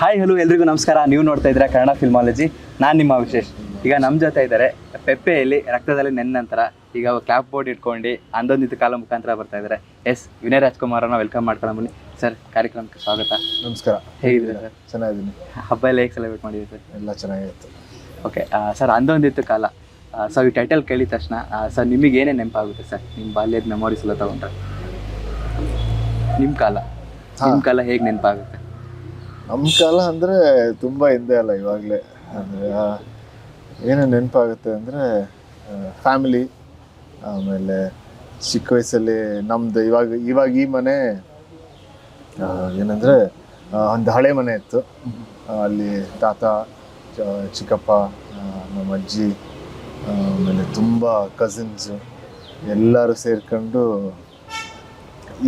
Hi hello ಎಲ್ರಿಗೂ ನಮಸ್ಕಾರ. ನೀವು ನೋಡ್ತಾ ಇದ್ದೀರಾ ಕನ್ನಡ ಫಿಲ್ಮಾಲಜಿ ನಾನು ನಿಮ್ಮ ವಿಶೇಷ್ ಈಗ ನಮ್ಮ ಜೊತೆ ಇದ್ದಾರೆ ಪೆಪ್ಪೆಯಲ್ಲಿ ರಕ್ತದಲ್ಲಿ ನೆನ್ನಂತರ ಈಗ ಕ್ಯಾಪ್ ಬೋರ್ಡ್ ಇಟ್ಕೊಂಡು ಅಂದೊಂದಿತ್ತು ಕಾಲ ಮುಖಾಂತರ ಬರ್ತಾ ಇದ್ದಾರೆ. ಎಸ್ ವಿನಯ್ ರಾಜ್ಕುಮಾರನ್ನ ವೆಲ್ಕಮ್ ಮಾಡ್ಕೊಂಡು ಬನ್ನಿ. ಸರ್ ಕಾರ್ಯಕ್ರಮಕ್ಕೆ ಸ್ವಾಗತ. ನಮಸ್ಕಾರ. ಹೇಗಿದ್ದೀರಾ ಸರ್ ಚೆನ್ನಾಗಿದ್ದೀನಿ. ಹಬ್ಬ ಎಲ್ಲ ಹೇಗೆ ಸೆಲೆಬ್ರೇಟ್ ಮಾಡಿದ್ದೀವಿ ಸರ್ ಎಲ್ಲ ಚೆನ್ನಾಗಿತ್ತು. ಓಕೆ ಸರ್ ಅಂದೊಂದಿತ್ತು ಕಾಲ. ಸೊ ಈ ಟೈಟಲ್ ಕೇಳಿದ ತಕ್ಷಣ ಸರ್ ನಿಮಗೆ ಏನೇ ನೆನಪಾಗುತ್ತೆ ಸರ್ ನಿಮ್ಮ ಬಾಲ್ಯದ ಮೆಮೊರೀಸ್ ಎಲ್ಲ ತಗೊಂಡ್ರೆ. ನಿಮ್ಮ ಕಾಲ. ನಿಮ್ಮ ಕಾಲ ಹೇಗೆ ನೆನಪಾಗುತ್ತೆ? ನಮ್ಮ ಕಾಲ ಅಂದರೆ ತುಂಬ ಹಿಂದೆ ಅಲ್ಲ, ಇವಾಗಲೇ. ಅಂದರೆ ಏನು ನೆನಪಾಗುತ್ತೆ ಅಂದರೆ ಫ್ಯಾಮಿಲಿ ಆಮೇಲೆ ಚಿಕ್ಕ ವಯಸ್ಸಲ್ಲಿ ನಮ್ಮದು ಇವಾಗ ಇವಾಗ ಈ ಮನೆ ಏನಂದರೆ ಒಂದು ಹಳೆ ಮನೆ ಇತ್ತು. ಅಲ್ಲಿ ತಾತ ಚಿಕ್ಕಪ್ಪ ನಮ್ಮ ಅಜ್ಜಿ ಆಮೇಲೆ ತುಂಬ ಕಸಿನ್ಸು ಎಲ್ಲರೂ ಸೇರಿಕೊಂಡು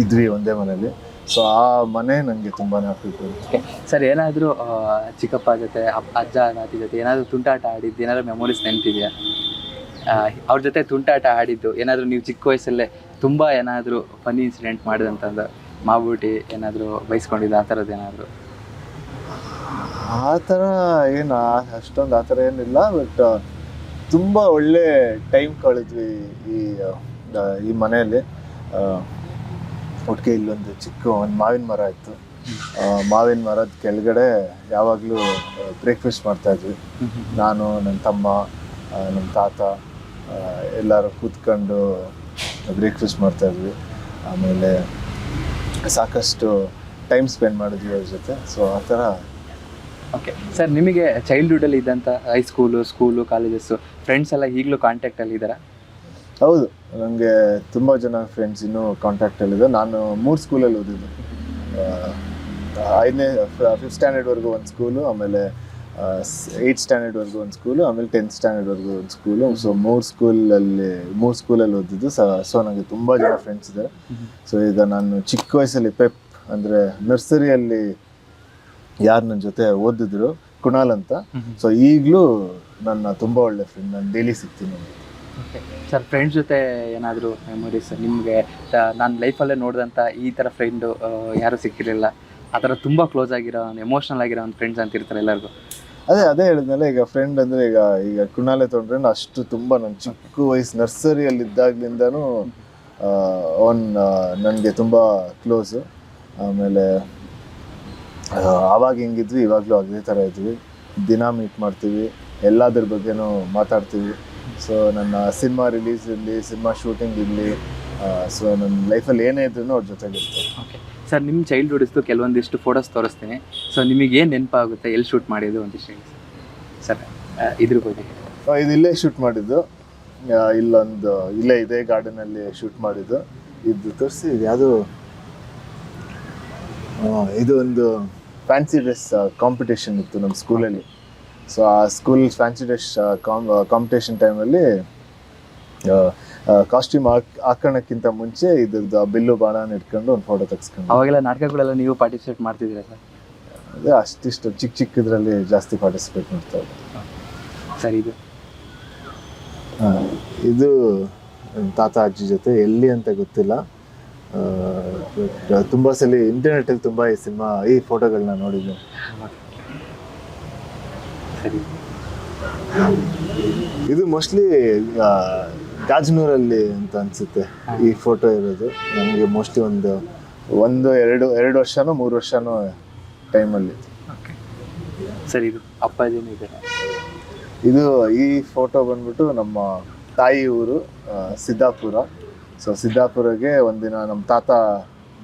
ಇದ್ವಿ ಒಂದೇ ಮನೇಲಿ ಸೊ ಆ ಮನೆ ನನಗೆ ತುಂಬಾ ಓಕೆ ಸರ್ ಏನಾದರೂ ಚಿಕ್ಕಪ್ಪ ಜೊತೆ ಅಪ್ಪ ಅಜ್ಜ ನಾತಿ ಜೊತೆ ಏನಾದರೂ ತುಂಟಾಟ ಆಡಿದ್ದು ಏನಾದರೂ ಮೆಮೊರೀಸ್ ನೆನಪಿದೆಯಾ? ಅವ್ರ ಜೊತೆ ತುಂಟಾಟ ಆಡಿದ್ದು ಏನಾದರೂ ನೀವು ಚಿಕ್ಕ ವಯಸ್ಸಲ್ಲೇ ತುಂಬ ಏನಾದರೂ ಫನಿ ಇನ್ಸಿಡೆಂಟ್ ಮಾಡಿದಂತಂದು ಮಾಡ್ಬಿಟ್ಟು ಏನಾದರೂ ಬೈಸ್ಕೊಂಡಿದ್ದು ಆ ಥರದ್ದು ಏನಾದರೂ? ಆ ಥರ ಏನು ಅಷ್ಟೊಂದು ಆ ಥರ ಏನಿಲ್ಲ ಬಟ್ ತುಂಬ ಒಳ್ಳೆ ಟೈಮ್ ಕಳೆದ್ವಿ ಈ ಈ ಮನೆಯಲ್ಲಿ. ಒಟ್ಟಿಗೆ ಇಲ್ಲೊಂದು ಚಿಕ್ಕ ಒಂದು ಮಾವಿನ ಮರ ಇತ್ತು. ಮಾವಿನ ಮರದ ಕೆಳಗಡೆ ಯಾವಾಗಲೂ ಬ್ರೇಕ್ಫಾಸ್ಟ್ ಮಾಡ್ತಾ ಇದ್ವಿ. ನಾನು ನನ್ನ ತಮ್ಮ ನನ್ನ ತಾತ ಎಲ್ಲರೂ ಕೂತ್ಕೊಂಡು ಬ್ರೇಕ್ಫಾಸ್ಟ್ ಮಾಡ್ತಾ ಇದ್ವಿ. ಆಮೇಲೆ ಸಾಕಷ್ಟು ಟೈಮ್ ಸ್ಪೆಂಡ್ ಮಾಡಿದ್ವಿ ಅವ್ರ ಜೊತೆ. ಸೊ ಆ ಥರ ಓಕೆ ಸರ್ ನಿಮಗೆ ಚೈಲ್ಡ್ಹುಡಲ್ಲಿ ಇದ್ದಂಥ ಹೈಸ್ಕೂಲು ಸ್ಕೂಲು ಕಾಲೇಜಸ್ಸು ಫ್ರೆಂಡ್ಸ್ ಎಲ್ಲ ಈಗಲೂ ಕಾಂಟ್ಯಾಕ್ಟಲ್ಲಿ ಇದ್ದಾರಾ? ಹೌದು ನನಗೆ ತುಂಬ ಜನ ಫ್ರೆಂಡ್ಸ್ ಇನ್ನೂ ಕಾಂಟ್ಯಾಕ್ಟಲ್ಲಿದೆ ನಾನು ಮೂರು ಸ್ಕೂಲಲ್ಲಿ ಓದಿದ್ದು. ಐದನೇ ಫಿಫ್ತ್ ಸ್ಟ್ಯಾಂಡರ್ಡ್ವರೆಗೂ ಒಂದು ಸ್ಕೂಲು ಆಮೇಲೆ ಏಯ್ಟ್ ಸ್ಟ್ಯಾಂಡರ್ಡ್ವರೆಗೂ ಒಂದು ಸ್ಕೂಲು ಆಮೇಲೆ ಟೆಂತ್ ಸ್ಟ್ಯಾಂಡರ್ಡ್ವರೆಗೂ ಒಂದು ಸ್ಕೂಲು ಸೊ ಮೂರು ಸ್ಕೂಲಲ್ಲಿ ಮೂರು ಸ್ಕೂಲಲ್ಲಿ ಓದಿದ್ದು. ಸೊ ನನಗೆ ತುಂಬ ಜನ ಫ್ರೆಂಡ್ಸ್ ಇದ್ದಾರೆ. ಸೊ ಈಗ ನಾನು ಚಿಕ್ಕ ವಯಸ್ಸಲ್ಲಿ ಪೆಪ್ ಅಂದರೆ ನರ್ಸರಿಯಲ್ಲಿ ಯಾರು ನನ್ನ ಜೊತೆ ಓದಿದ್ರು? ಕುಣಾಲ್ ಅಂತ. ಸೊ ಈಗಲೂ ನನ್ನ ತುಂಬ ಒಳ್ಳೆ ಫ್ರೆಂಡ್ ನಾನು ಡೈಲಿ ಸಿಗ್ತೀನಿ ಸರ್ ಫ್ರೆಂಡ್ಸ್ ಜೊತೆ ಏನಾದರೂ ಮೆಮೊರೀಸ್ ನಿಮಗೆ ನಾನು ಲೈಫಲ್ಲೇ ನೋಡಿದಂಥ ಈ ಥರ ಫ್ರೆಂಡು ಯಾರೂ ಸಿಕ್ಕಿರಲಿಲ್ಲ. ಆ ಥರ ತುಂಬ ಕ್ಲೋಸ್ ಆಗಿರೋ ಒಂದು ಎಮೋಷ್ನಲ್ ಆಗಿರೋ ಒಂದು ಫ್ರೆಂಡ್ಸ್ ಅಂತ ಇರ್ತಾರೆ ಎಲ್ಲರಿಗೂ. ಅದೇ ಅದೇ ಹೇಳಿದ್ನಲ್ಲ, ಈಗ ಫ್ರೆಂಡ್ ಅಂದರೆ ಈಗ ಈಗ ಕುಣಾಲೆ ತೊಗೊಂಡ್ರೆ ಅಷ್ಟು ತುಂಬ ನನ್ನ ಚಿಕ್ಕ ವಯಸ್ಸು ನರ್ಸರಿಯಲ್ಲಿ ಇದ್ದಾಗ್ಲಿಂದನೂ ಅವನ್ ನನಗೆ ತುಂಬ ಕ್ಲೋಸು ಆಮೇಲೆ ಆವಾಗ ಹೆಂಗಿದ್ವಿ, ಇವಾಗಲೂ ಅದೇ ಥರ ಇದ್ವಿ. ದಿನ ಮೀಟ್ ಮಾಡ್ತೀವಿ, ಎಲ್ಲದ್ರ ಬಗ್ಗೆನೂ ಮಾತಾಡ್ತೀವಿ. ಸೊ ನನ್ನ ಸಿನಿಮಾ ರಿಲೀಸ್ ಇರಲಿ ಸಿನಿಮಾ ಶೂಟಿಂಗ್ ಇರಲಿ ಸೊ ನನ್ನ ಲೈಫಲ್ಲಿ ಏನೇ ಇದ್ರೂ ಅವ್ರ ಜೊತೆಗಿರ್ತಾರೆ ಓಕೆ ಸರ್ ನಿಮ್ಮ ಚೈಲ್ಡ್ಹುಡ್ಸ್ದು ಕೆಲವೊಂದಿಷ್ಟು ಫೋಟೋಸ್ ತೋರಿಸ್ತೀನಿ. ಸೊ ನಿಮಗೆ ಏನು ನೆನಪಾಗುತ್ತೆ ಎಲ್ಲಿ ಶೂಟ್ ಮಾಡಿದ್ದು ಒಂದಿಷ್ಟು ಹೇಳಿ? ಸರ್ ಇದ್ರ ಬಗ್ಗೆ ಇದು ಇಲ್ಲೇ ಶೂಟ್ ಮಾಡಿದ್ದು. ಆ, ಇಲ್ಲೊಂದು ಇಲ್ಲೇ ಇದೇ ಗಾರ್ಡನಲ್ಲಿ ಶೂಟ್ ಮಾಡಿದ್ದು. ಇದು ತೋರಿಸಿ ಇದು ಯಾವುದು? ಇದು ಒಂದು ಫ್ಯಾನ್ಸಿ ಡ್ರೆಸ್ ಕಾಂಪಿಟೇಷನ್ ಇತ್ತು ನಮ್ಮ ಸ್ಕೂಲಲ್ಲಿ ಸೊ ಆ ಸ್ಕೂಲ್ ಫ್ಯಾನ್ಸಿ ಡ್ರೆಸ್ ಕಾಂಪಿಟೇಷನ್ ಟೈಮಲ್ಲಿ ಕಾಸ್ಟ್ಯೂಮ್ ಹಾಕ್ ಹಾಕೋಣಕ್ಕಿಂತ ಮುಂಚೆ ಇದ್ರದ್ದು ಆ ಬಿಲ್ಲು ಬಾಣನ ಇಟ್ಕೊಂಡು ಒಂದು ಫೋಟೋ ತೆಗೆಸ್ಕೊಂಡು. ಅವಾಗೆಲ್ಲ ನಾಟಕಗಳೆಲ್ಲ ನೀವು ಪಾರ್ಟಿಸಿಪೇಟ್ ಮಾಡ್ತಿದ್ದೀರಾ ಸರ್? ಅದೇ ಅಷ್ಟಿಷ್ಟು ಚಿಕ್ಕ ಚಿಕ್ಕದ್ರಲ್ಲಿ ಜಾಸ್ತಿ ಪಾರ್ಟಿಸಿಪೇಟ್ ಮಾಡ್ತಾ ಇದ್ದೆ. ಸರ್ ಇದು. ಹಾ, ಇದು ತಾತ ಅಜ್ಜಿ ಜೊತೆ ಎಲ್ಲಿ ಅಂತ ಗೊತ್ತಿಲ್ಲ. ತುಂಬ ಸಲ ಇಂಟರ್ನೆಟಲ್ಲಿ ತುಂಬಾ ಈ ಸಿನಿಮಾ ಈ ಫೋಟೋಗಳನ್ನ ನೋಡಿದ್ದೆ. ಸರಿ ಇದು ಮೋಸ್ಟ್ಲಿ ಗಾಜನೂರಲ್ಲಿ ಅಂತ ಅನ್ಸುತ್ತೆ. ಈ ಫೋಟೋ ಇರೋದು. ನಮಗೆ ಮೋಸ್ಟ್ಲಿ ಒಂದು ಒಂದು ಎರಡು ಎರಡು ವರ್ಷನೋ ಮೂರು ವರ್ಷನೋ ಟೈಮಲ್ಲಿ ಸರಿ ಇದು ಅಪ್ಪಾಜಿನೂ ಇದ್ದಾರೆ ಇದು ಈ ಫೋಟೋ ಬಂದ್ಬಿಟ್ಟು ನಮ್ಮ ತಾಯಿ ಊರು ಸಿದ್ದಾಪುರ. ಸೊ ಸಿದ್ದಾಪುರಗೆ ಒಂದಿನ ನಮ್ಮ ತಾತ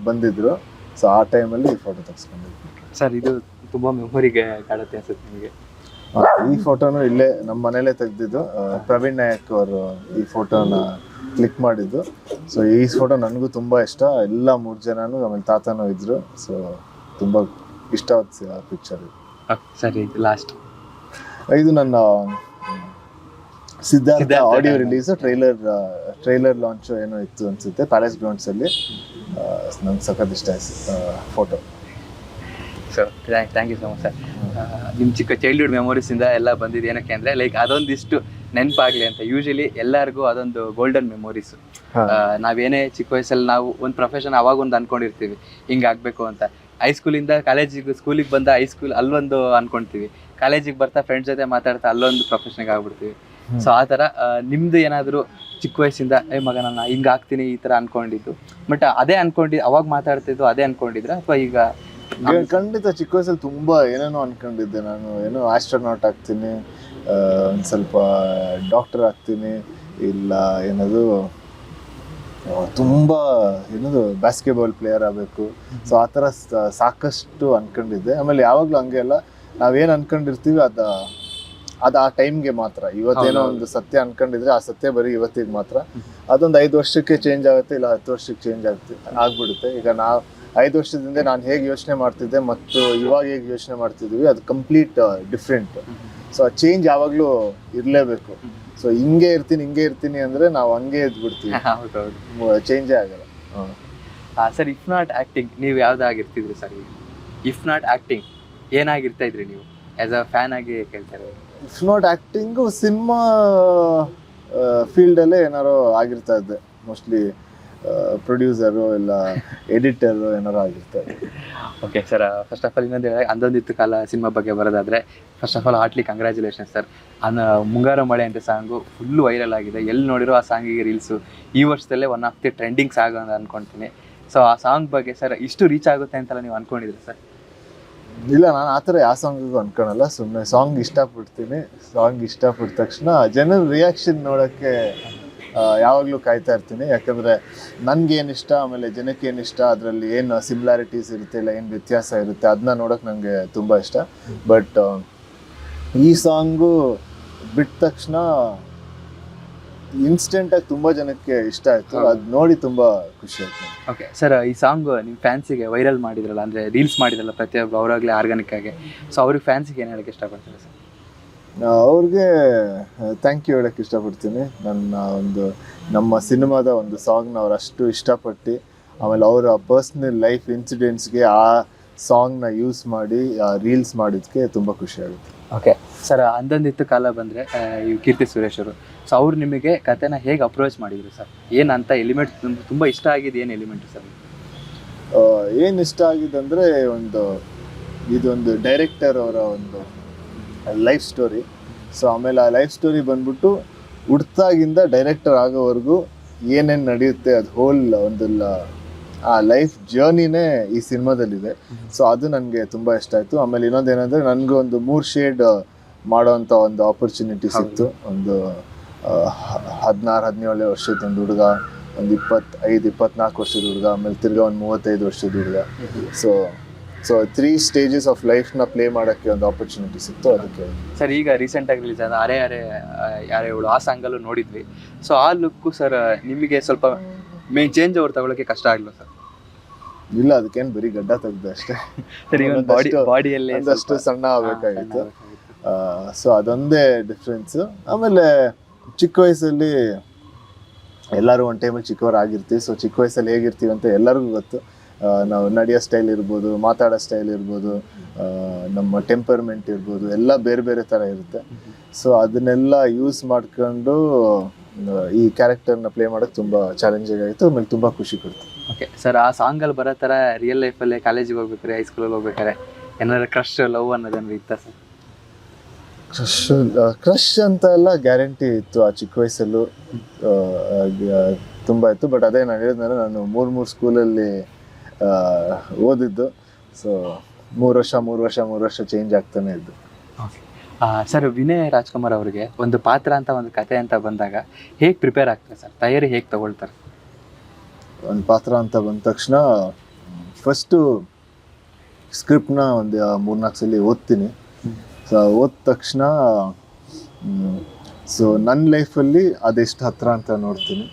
ಬಂದಿದ್ರು. ಸೊ ಆ ಟೈಮಲ್ಲಿ ಈ ಫೋಟೋ ತೆಗೆಸ್ಕೊಂಡಿದ್ವಿ. ಸರ್ ಇದು ತುಂಬ ಮೆಮೊರಿಗೆ ಕಾಡುತ್ತೆ ಅನ್ಸುತ್ತೆ ನಿಮಗೆ. ಈ ಫೋಟೋನು ಇಲ್ಲೇ ನಮ್ಮ ಮನೇಲೇ ತೆಗೆದಿದ್ದು. ಪ್ರವೀಣ್ ನಾಯಕ್ ಅವರು ಈ ಫೋಟೋನ ಕ್ಲಿಕ್ ಮಾಡಿದ್ದು. ಸೊ ಈ ಫೋಟೋ ನನಗೂ ತುಂಬ ಇಷ್ಟ. ಎಲ್ಲ ಮೂರು ಜನನೂ ಆಮೇಲೆ ತಾತನೂ ಇದ್ರು. ಸೊ ತುಂಬ ಇಷ್ಟವಾದ ಪಿಕ್ಚರ್ ಇದು. ಸರಿ ಇದು ಲಾಸ್ಟ್ ಇದು ನನ್ನ Siddhartha audio. Release trailer trailer launch ಏನೋ ಇತ್ತು ಅನ್ಸುತ್ತೆ ಪ್ಯಾಲೇಸ್ ಗ್ರೌಂಡ್ಸಲ್ಲಿ ನಂಗೆ ಸಖತ್ ಇಷ್ಟ ಆಯ್ತು photo. Sir thank you so much sir ನಿಮ್ಮ ಚಿಕ್ಕ ಚೈಲ್ಡ್ಹುಡ್ ಮೆಮೊರೀಸಿಂದ ಎಲ್ಲ ಬಂದಿದೆ ಏನಕ್ಕೆ ಅಂದರೆ ಲೈಕ್ ಅದೊಂದಿಷ್ಟು ನೆನಪಾಗಲಿ ಅಂತ. ಯೂಶಲಿ ಎಲ್ಲರಿಗೂ ಅದೊಂದು ಗೋಲ್ಡನ್ ಮೆಮೊರೀಸು ಹಾ. ನಾವೇನೇ ಚಿಕ್ಕ ವಯಸ್ಸಲ್ಲಿ ನಾವು ಒಂದು ಪ್ರೊಫೆಷನ್ ಅವಾಗ ಒಂದು ಅನ್ಕೊಂಡಿರ್ತೀವಿ ಹಿಂಗೆ ಆಗಬೇಕು ಅಂತ. ಹೈಸ್ಕೂಲಿಂದ ಕಾಲೇಜಿಗೆ ಸ್ಕೂಲಿಗೆ ಬಂದ ಹೈಸ್ಕೂಲ್ ಅಲ್ಲೊಂದು ಅನ್ಕೊಂತೀವಿ. ಕಾಲೇಜಿಗೆ ಬರ್ತಾ ಫ್ರೆಂಡ್ಸ್ ಜೊತೆ ಮಾತಾಡ್ತಾ ಅಲ್ಲೊಂದು ಪ್ರೊಫೆಷನ್ಗೆ ಆಗ್ಬಿಡ್ತೀವಿ. ಸೊ ಆ ಥರ ನಿಮ್ಮದು ನಿಮ್ದು ಏನಾದರೂ ಚಿಕ್ಕ ವಯಸ್ಸಿಂದ ಏ ಮಗ ನಾನು ಹಿಂಗೆ ಆಗ್ತೀನಿ ಈ ಥರ ಅನ್ಕೊಂಡಿದ್ದು. ಬಟ್ ಅದೇ ಅನ್ಕೊಂಡಿ ಅವಾಗ ಮಾತಾಡ್ತಿದ್ದು ಅದೇ ಅನ್ಕೊಂಡಿದ್ರ ಅಥವಾ ಈಗ ಖಂಡಿತ ಚಿಕ್ಕ ವಯಸ್ಸಲ್ಲಿ ತುಂಬಾ ಏನೇನೋ ಅನ್ಕೊಂಡಿದ್ದೆ ನಾನು. ಏನೋ ಆಸ್ಟ್ರೋನಾಟ್ ಆಗ್ತೀನಿ ಒಂದು ಸ್ವಲ್ಪ ಡಾಕ್ಟರ್ ಆಗ್ತೀನಿ ಇಲ್ಲ ಏನದು ತುಂಬ ಏನದು ಬ್ಯಾಸ್ಕೆಟ್ಬಾಲ್ ಪ್ಲೇಯರ್ ಆಗಬೇಕು. ಸೊ ಆ ಥರ ಸಾಕಷ್ಟು ಅನ್ಕೊಂಡಿದ್ದೆ. ಆಮೇಲೆ ಯಾವಾಗಲೂ ಹಂಗೆ ಅಲ್ಲ ನಾವೇನು ಅನ್ಕೊಂಡಿರ್ತೀವಿ ಅದ ಅದು ಆ ಟೈಮ್ಗೆ ಮಾತ್ರ. ಇವತ್ತೇನೋ ಒಂದು ಸತ್ಯ ಅನ್ಕೊಂಡಿದ್ರೆ ಆ ಸತ್ಯ ಬರೀ ಇವತ್ತಿಗೆ ಮಾತ್ರ. ಅದೊಂದು ಐದು ವರ್ಷಕ್ಕೆ ಚೇಂಜ್ ಆಗುತ್ತೆ ಇಲ್ಲ ಹತ್ತು ವರ್ಷಕ್ಕೆ ಚೇಂಜ್ ಆಗುತ್ತೆ ಆಗ್ಬಿಡುತ್ತೆ. ಈಗ ನಾವು ಐದು ವರ್ಷದಿಂದ ನಾನು ಹೇಗೆ ಯೋಚನೆ ಮಾಡ್ತಿದ್ದೆ ಮತ್ತು ಇವಾಗ ಹೇಗೆ ಯೋಚನೆ ಮಾಡ್ತಿದ್ದೀವಿ ಅದು ಕಂಪ್ಲೀಟ್ ಡಿಫ್ರೆಂಟ್ ಸೊ ಆ ಚೇಂಜ್ ಯಾವಾಗಲೂ ಇರಲೇಬೇಕು. ಸೊ ಹಿಂಗೆ ಇರ್ತೀನಿ ಹಿಂಗೆ ಇರ್ತೀನಿ ಅಂದರೆ ನಾವು ಹಂಗೆ ಇದ್ಬಿಡ್ತೀವಿ ಚೇಂಜೇ ಆಗಲ್ಲ. ಹಾಂ. ಸರ್ ಇಫ್ ನಾಟ್ ಆ್ಯಕ್ಟಿಂಗ್ ನೀವು ಯಾವುದಾಗಿರ್ತಿದ್ರಿ ಸರ್ ಇಫ್ ನಾಟ್ ಆ್ಯಕ್ಟಿಂಗ್ ಏನಾಗಿರ್ತಾ ಇದ್ರಿ ನೀವು? ಆ್ಯಸ್ ಅ ಫ್ಯಾನ್ ಆಗಿ ಕೇಳ್ತಾರೆ ಇಫ್ ನಾಟ್ ಆ್ಯಕ್ಟಿಂಗು ಸಿನಿಮಾ ಫೀಲ್ಡಲ್ಲೇ ಏನಾರು ಆಗಿರ್ತಾ ಇದ್ದೆ ಮೋಸ್ಟ್ಲಿ ಪ್ರೊಡ್ಯೂಸರು ಇಲ್ಲ ಎಡಿಟರು ಏನಾರು ಆಗಿರ್ತಾರೆ. Okay sir first of all ಇನ್ನೊಂದು ಹೇಳಿ ಅಂದೊಂದಿತ್ತು ಕಾಲ ಸಿನಿಮಾ ಬಗ್ಗೆ ಬರೋದಾದ್ರೆ first of all heartly congratulation sir ಅನ್ನ ಮುಂಗಾರ ಮಳೆ ಅಂತ ಸಾಂಗು ಫುಲ್ಲು ವೈರಲ್ ಆಗಿದೆ. ಎಲ್ಲಿ ನೋಡಿರೋ ಆ ಸಾಂಗಿಗೆ ರೀಲ್ಸು ಈ ವರ್ಷದಲ್ಲೇ one of the trending song ಅಂತ ಅನ್ಕೊಂತೀನಿ. ಸೊ ಆ ಸಾಂಗ್ ಬಗ್ಗೆ ಸರ್ ಇಷ್ಟು ರೀಚ್ ಆಗುತ್ತೆ ಅಂತೆಲ್ಲ ನೀವು ಅನ್ಕೊಂಡಿದ್ರಿ ಸರ್ ಇಲ್ಲ ನಾನು ಆ ಥರ ಯಾವ ಸಾಂಗಿಗೂ ಅನ್ಕೊಳಲ್ಲ ಸುಮ್ಮನೆ ಸಾಂಗ್ ಇಷ್ಟಪಡ್ತೀನಿ. ಸಾಂಗ್ ಇಷ್ಟಪಟ್ಟ ತಕ್ಷಣ ಜನರ ರಿಯಾಕ್ಷನ್ ನೋಡೋಕ್ಕೆ ಯಾವಾಗಲೂ ಕಾಯ್ತಾ ಇರ್ತೀನಿ. ಯಾಕಂದರೆ ನನಗೇನು ಇಷ್ಟ ಆಮೇಲೆ ಜನಕ್ಕೆ ಏನು ಇಷ್ಟ ಅದರಲ್ಲಿ ಏನು ಸಿಮಿಲಾರಿಟೀಸ್ ಇರುತ್ತೆ ಇಲ್ಲ ಏನು ವ್ಯತ್ಯಾಸ ಇರುತ್ತೆ ಅದನ್ನ ನೋಡೋಕೆ ನನಗೆ ತುಂಬ ಇಷ್ಟ. ಬಟ್ ಈ ಸಾಂಗು ಬಿಟ್ಟ ತಕ್ಷಣ ಇನ್ಸ್ಟೆಂಟಾಗಿ ತುಂಬ ಜನಕ್ಕೆ ಇಷ್ಟ ಆಯಿತು. ಅದು ನೋಡಿ ತುಂಬ ಖುಷಿ ಆಯ್ತು ಓಕೆ ಸರ್ ಈ ಸಾಂಗ್ ನಿಮ್ಮ ಫ್ಯಾನ್ಸಿಗೆ ವೈರಲ್ ಮಾಡಿದ್ರಲ್ಲ ಅಂದರೆ ರೀಲ್ಸ್ ಮಾಡಿದ್ರಲ್ಲ ಪ್ರತಿಯೊಬ್ಬರು ಅವರಾಗಲೇ ಆರ್ಗಾನಿಕ್ ಆಗಿ. ಸೊ ಅವ್ರಿಗೆ ಫ್ಯಾನ್ಸಿಗೆ ಏನು ಹೇಳಕ್ಕೆ ಇಷ್ಟಪಡ್ತಾರೆ ಸರ್ ಅವ್ರಿಗೆ ಥ್ಯಾಂಕ್ ಯು ಹೇಳಕ್ಕೆ ಇಷ್ಟಪಡ್ತೀನಿ. ನನ್ನ ಒಂದು ನಮ್ಮ ಸಿನಿಮಾದ ಒಂದು ಸಾಂಗ್ನ ಅವ್ರು ಅಷ್ಟು ಇಷ್ಟಪಟ್ಟು ಆಮೇಲೆ ಅವರ ಪರ್ಸ್ನಲ್ ಲೈಫ್ ಇನ್ಸಿಡೆಂಟ್ಸ್ಗೆ ಆ ಸಾಂಗ್ನ ಯೂಸ್ ಮಾಡಿ ರೀಲ್ಸ್ ಮಾಡಿದ್ದಕ್ಕೆ ತುಂಬ ಖುಷಿ ಆಗುತ್ತೆ. ಓಕೆ ಸರ್ ಅಂದೊಂದಿತ್ತು ಕಾಲ ಬಂದರೆ ಈ ಕೀರ್ತಿ ಸುರೇಶ್ ಅವರು. ಸೊ ಅವ್ರು ನಿಮಗೆ ಕತೆನ ಹೇಗೆ ಅಪ್ರೋಚ್ ಮಾಡಿದ್ರು ಸರ್ ಏನಂತ ಎಲಿಮೆಂಟ್ ತುಂಬ ಇಷ್ಟ ಆಗಿದೆ ಏನು ಎಲಿಮೆಂಟ್ ಸರ್ ಏನು ಇಷ್ಟ ಆಗಿದೆ ಅಂದರೆ ಒಂದು ಇದೊಂದು ಡೈರೆಕ್ಟರ್ ಅವರ ಒಂದು ಲೈಫ್ ಸ್ಟೋರಿ ಸೊ ಆಮೇಲೆ ಆ ಲೈಫ್ ಸ್ಟೋರಿ ಬಂದ್ಬಿಟ್ಟು ಹುಡ್ತಾಗಿಂದ ಡೈರೆಕ್ಟರ್ ಆಗೋವರೆಗೂ ಏನೇನು ನಡೆಯುತ್ತೆ ಅದು ಹೋಲ್ ಒಂದು ಆ ಲೈಫ್ ಜರ್ನಿನೇ ಈ ಸಿನಿಮಾದಲ್ಲಿದೆ. ಸೊ ಅದು ನನಗೆ ತುಂಬ ಇಷ್ಟ ಆಯಿತು. ಆಮೇಲೆ ಇನ್ನೊಂದು ಏನಂದರೆ ನನಗೂ ಒಂದು ಮೂರು ಶೇಡ್ ಮಾಡೋವಂಥ ಒಂದು ಆಪರ್ಚುನಿಟಿ ಸಿಕ್ತು. ಒಂದು ಹದಿನಾರು ಹದಿನೇಳು ವರ್ಷದ ಒಂದು ಹುಡುಗ ಒಂದು ಇಪ್ಪತ್ತೈದು ಇಪ್ಪತ್ನಾಲ್ಕು ವರ್ಷದ ಹುಡುಗ ಆಮೇಲೆ ತಿರ್ಗಾ ಒಂದು ಮೂವತ್ತೈದು ವರ್ಷದ ಹುಡುಗ. So so three stages of ಲೈಫ್ನ play ಮಾಡೋಕ್ಕೆ ಒಂದು ಆಪರ್ಚುನಿಟಿ ಸಿಕ್ತು ಅದಕ್ಕೆ. ಸರ್ ಈಗ ರೀಸೆಂಟಾಗಿ ರಿಲೀಸ್ ಆದ ಅರೆ ಅರೆ ಯಾರೇ ಇವಳು ಆ ಸಾಂಗಲ್ಲೂ ನೋಡಿದ್ವಿ. ಸೊ ಆ ಲುಕ್ಕು ಸರ್ ನಿಮಗೆ ಸ್ವಲ್ಪ ಮೇನ್ ಚೇಂಜ್ ಅವ್ರು ತಗೊಳಕ್ಕೆ ಕಷ್ಟ ಆಗಲ್ಲ ಸರ್ ಇಲ್ಲ ಅದಕ್ಕೇನು ಬರೀ ಗಡ್ಡ ತೆಗ್ದೆ ಅಷ್ಟೇ. ಬಾಡಿ ಬಾಡಿಯಲ್ಲಿ ಅಷ್ಟು ಸಣ್ಣ ಆಗಬೇಕಾಗಿತ್ತು. ಸೊ ಅದೊಂದೇ ಡಿಫ್ರೆನ್ಸ್ ಆಮೇಲೆ ಚಿಕ್ಕ ವಯಸ್ಸಲ್ಲಿ ಎಲ್ಲರೂ ಒಂದು ಟೈಮಲ್ಲಿ ಚಿಕ್ಕವರಾಗಿರ್ತೀವಿ. ಸೊ ಚಿಕ್ಕ ವಯಸ್ಸಲ್ಲಿ ಹೇಗಿರ್ತೀವಿ ಅಂತ ಎಲ್ಲರಿಗೂ ಗೊತ್ತು. ನಾವು ನಡೆಯೋ ಸ್ಟೈಲ್ ಇರ್ಬೋದು ಮಾತಾಡೋ ಸ್ಟೈಲ್ ಇರ್ಬೋದು ನಮ್ಮ ಟೆಂಪರ್ಮೆಂಟ್ ಇರ್ಬೋದು ಎಲ್ಲ ಬೇರೆ ಬೇರೆ ಥರ ಇರುತ್ತೆ. ಸೊ ಅದನ್ನೆಲ್ಲ ಯೂಸ್ ಮಾಡ್ಕೊಂಡು ಈ ಕ್ಯಾರೆಕ್ಟರ್ನ ಪ್ಲೇ ಮಾಡೋಕ್ಕೆ ತುಂಬ ಚಾಲೆಂಜಿಂಗ್ ಆಯಿತು ಆಮೇಲೆ ತುಂಬ ಖುಷಿ ಕೊಡ್ತು ಓಕೆ ಸರ್ ಆ ಸಾಂಗಲ್ಲಿ ಬರೋ ಥರ ರಿಯಲ್ ಲೈಫಲ್ಲೇ ಕಾಲೇಜಿಗೆ ಹೋಗ್ಬೇಕಾರೆ ಹೈಸ್ಕೂಲಲ್ಲಿ ಹೋಗ್ಬೇಕಾರೆ ಏನಾದ್ರು ಕ್ರಶ್ ಲವ್ ಅನ್ನೋದೇನು ಇತ್ತ ಸರ್ ಕ್ರಶ್ ಕ್ರಶ್ ಅಂತ ಎಲ್ಲ ಗ್ಯಾರಂಟಿ ಇತ್ತು ಆ ಚಿಕ್ಕ ವಯಸ್ಸಲ್ಲೂ. ತುಂಬ ಇತ್ತು ಬಟ್ ಅದೇ ನಾನು ಹೇಳಿದ್ನಲ್ಲ ನಾನು ಮೂರು ಮೂರು ಸ್ಕೂಲಲ್ಲಿ ಓದಿದ್ದು. ಸೊ ಮೂರು ವರ್ಷ ಮೂರು ವರ್ಷ ಮೂರು ವರ್ಷ ಚೇಂಜ್ ಆಗ್ತಾನೆ ಇದ್ದು. ಸರ್ ವಿನಯ್ ರಾಜ್ಕುಮಾರ್ ಅವರಿಗೆ ಒಂದು ಪಾತ್ರ ಅಂತ ಒಂದು ಕತೆ ಅಂತ ಬಂದಾಗ ಹೇಗೆ ಪ್ರಿಪೇರ್ ಆಗ್ತಾರೆ ಸರ್ ತಯಾರಿ ಹೇಗೆ ತಗೊಳ್ತಾರೆ? ಒಂದು ಪಾತ್ರ ಅಂತ ಬಂದ ತಕ್ಷಣ ಫಸ್ಟು ಸ್ಕ್ರಿಪ್ಟ್ನ ಒಂದು ಮೂರ್ನಾಲ್ಕು ಸಲ ಓದ್ತೀನಿ. ಸೊ ಓದ್ ತಕ್ಷಣ ಸೊ ನನ್ನ ಲೈಫಲ್ಲಿ ಅದೆಷ್ಟು ಹತ್ರ ಅಂತ ನೋಡ್ತೀನಿ.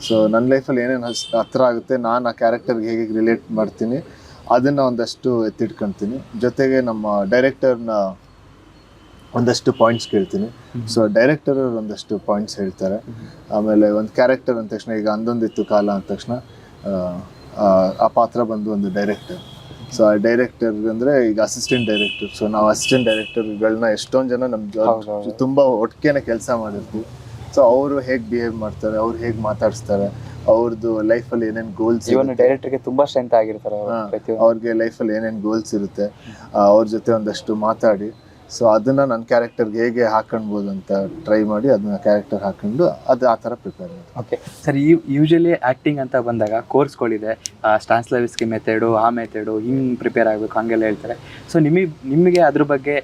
ಸೊ ನನ್ನ ಲೈಫಲ್ಲಿ ಏನೇನು ಹತ್ರ ಆಗುತ್ತೆ ನಾನು ಆ ಕ್ಯಾರೆಕ್ಟರ್ಗೆ ಹೇಗೆ ರಿಲೇಟ್ ಮಾಡ್ತೀನಿ ಅದನ್ನು ಒಂದಷ್ಟು ಎತ್ತಿಟ್ಕೊಳ್ತೀನಿ ಜೊತೆಗೆ ನಮ್ಮ ಡೈರೆಕ್ಟರ್ನ ಒಂದಷ್ಟು ಪಾಯಿಂಟ್ಸ್ ಕೇಳ್ತೀನಿ. ಸೊ ಡೈರೆಕ್ಟರ್ ಒಂದಷ್ಟು ಪಾಯಿಂಟ್ಸ್ ಹೇಳ್ತಾರೆ. ಆಮೇಲೆ ಒಂದು ಕ್ಯಾರೆಕ್ಟರ್ ಅಂದ ತಕ್ಷಣ ಈಗ ಅಂದೊಂದಿತ್ತು ಕಾಲ ಅಂದ ತಕ್ಷಣ ಆ, ಪಾತ್ರ ಬಂದು ಒಂದು ಡೈರೆಕ್ಟರ್ ಸೊ ಆ ಡೈರೆಕ್ಟರ್ ಅಂದರೆ ಈಗ ಅಸಿಸ್ಟೆಂಟ್ ಡೈರೆಕ್ಟರ್ ಸೊ ನಾವು ಅಸಿಸ್ಟೆಂಟ್ ಡೈರೆಕ್ಟರ್ಗಳನ್ನ ಎಷ್ಟೊಂದು ಜನ ನಮ್ಮ. ತುಂಬ ಒಟ್ಟಿಗೆನೆ ಕೆಲಸ ಮಾಡಿರ್ತೀವಿ. ಸೊ ಅವರು ಹೇಗೆ ಬಿಹೇವ್ ಮಾಡ್ತಾರೆ ಅವ್ರು ಹೇಗೆ ಮಾತಾಡಿಸ್ತಾರೆ ಅವ್ರದ್ದು ಲೈಫಲ್ಲಿ ಏನೇನ್ ಗೋಲ್ಸ್ ಇವನ್ ಡೈರೆಕ್ಟರ್ಗೆ ತುಂಬಾ ಸ್ಟ್ರೆಂತ್ ಆಗಿರ್ತಾರೆ ಅವ್ರಿಗೆ ಲೈಫ್ ಅಲ್ಲಿ ಲೈಫಲ್ಲಿ ಏನೇನ್ ಗೋಲ್ಸ್ ಇರುತ್ತೆ ಅವ್ರ ಜೊತೆ ಒಂದಷ್ಟು ಮಾತಾಡಿ. ಸೊ ಅದನ್ನ ನನ್ನ ಕ್ಯಾರೆಕ್ಟರ್ಗೆ ಹೇಗೆ ಹಾಕೊಳ್ಬೋದು ಅಂತ ಟ್ರೈ ಮಾಡಿ ಅದನ್ನ ಕ್ಯಾರೆಕ್ಟರ್ ಹಾಕೊಂಡು ಅದು ಆ ಥರ ಪ್ರಿಪೇರ್ ಮಾಡಿ ಓಕೆ ಸರ್ ಈ ಯೂಶಲಿ ಆ್ಯಕ್ಟಿಂಗ್ ಅಂತ ಬಂದಾಗ ಕೋರ್ಸ್ಗಳಿದೆ ಸ್ಟಾನ್ಸ್ಲವಿಸ್ಕಿ ಮೆಥೇಡು ಆ ಮೆಥೆಡು ಹಿಂಗೆ ಪ್ರಿಪೇರ್ ಆಗಬೇಕು ಹಂಗೆಲ್ಲ ಹೇಳ್ತಾರೆ. ಸೊ ನಿಮಗೆ ನಿಮಗೆ ಅದ್ರ ಬಗ್ಗೆ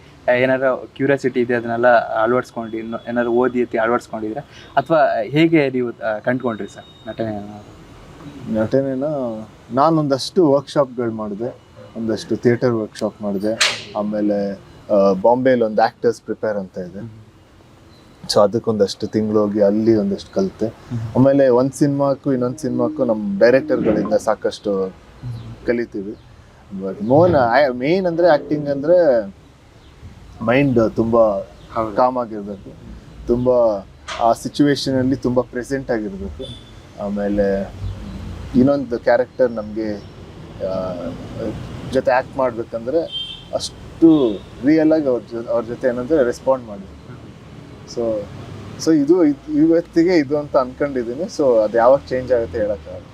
ಏನಾರು ಕ್ಯೂರಿಯಾಸಿಟಿ ಇದೆ, ಅದನ್ನೆಲ್ಲ ಅಳವಡಿಸ್ಕೊಂಡು ಏನಾದ್ರು ಓದಿ ಎತ್ತಿ ಅಳವಡಿಸ್ಕೊಂಡಿದ್ರೆ, ಅಥವಾ ಹೇಗೆ ನೀವು ಕಂಡ್ಕೊಂಡ್ರಿ ಸರ್ ನಟನೆ? ನಟನೆನ ನಾನೊಂದಷ್ಟು ವರ್ಕ್ಶಾಪ್ಗಳು ಮಾಡಿದೆ. ಒಂದಷ್ಟು ಥಿಯೇಟರ್ ವರ್ಕ್ಶಾಪ್ ಮಾಡಿದೆ. ಆಮೇಲೆ ಬಾಂಬೆಯಲ್ಲಿ ಒಂದು ಆ್ಯಕ್ಟರ್ಸ್ ಪ್ರಿಪೇರ್ ಅಂತ ಇದೆ. ಸೊ ಅದಕ್ಕೊಂದಷ್ಟು ತಿಂಗಳು ಹೋಗಿ ಅಲ್ಲಿ ಒಂದಷ್ಟು ಕಲಿತೆ. ಆಮೇಲೆ ಒಂದು ಸಿನಿಮಾಕ್ಕೂ ಇನ್ನೊಂದು ಸಿನಿಮಾಕ್ಕೂ ನಮ್ಮ ಡೈರೆಕ್ಟರ್ಗಳಿಂದ ಸಾಕಷ್ಟು ಕಲಿತೀವಿ. ಬಟ್ ಮೋನ್ ಮೇನ್ ಅಂದರೆ ಆ್ಯಕ್ಟಿಂಗ್ ಅಂದರೆ ಮೈಂಡ್ ತುಂಬ ಕಾಮ್ ಆಗಿರಬೇಕು. ತುಂಬ ಆ ಸಿಚುವೇಶನಲ್ಲಿ ತುಂಬ ಪ್ರೆಸೆಂಟ್ ಆಗಿರಬೇಕು. ಆಮೇಲೆ ಇನ್ನೊಂದು ಕ್ಯಾರೆಕ್ಟರ್ ನಮಗೆ ಜೊತೆ ಆ್ಯಕ್ಟ್ ಮಾಡಬೇಕಂದ್ರೆ ಅಷ್ಟು ರಿಯಲ್ ಆಗಿ ಅವ್ರ ಜೊ ಅವ್ರ ಜೊತೆ ಏನಂದರೆ ರೆಸ್ಪಾಂಡ್ ಮಾಡಿ ಸೊ ಸೊ ಇದು ಇವತ್ತಿಗೆ ಇದು ಅಂತ ಅನ್ಕೊಂಡಿದ್ದೀನಿ ಸೊ ಅದು ಯಾವಾಗ ಚೇಂಜ್ ಆಗುತ್ತೆ ಹೇಳೋಕ್ಕಾಗಲ್ಲ.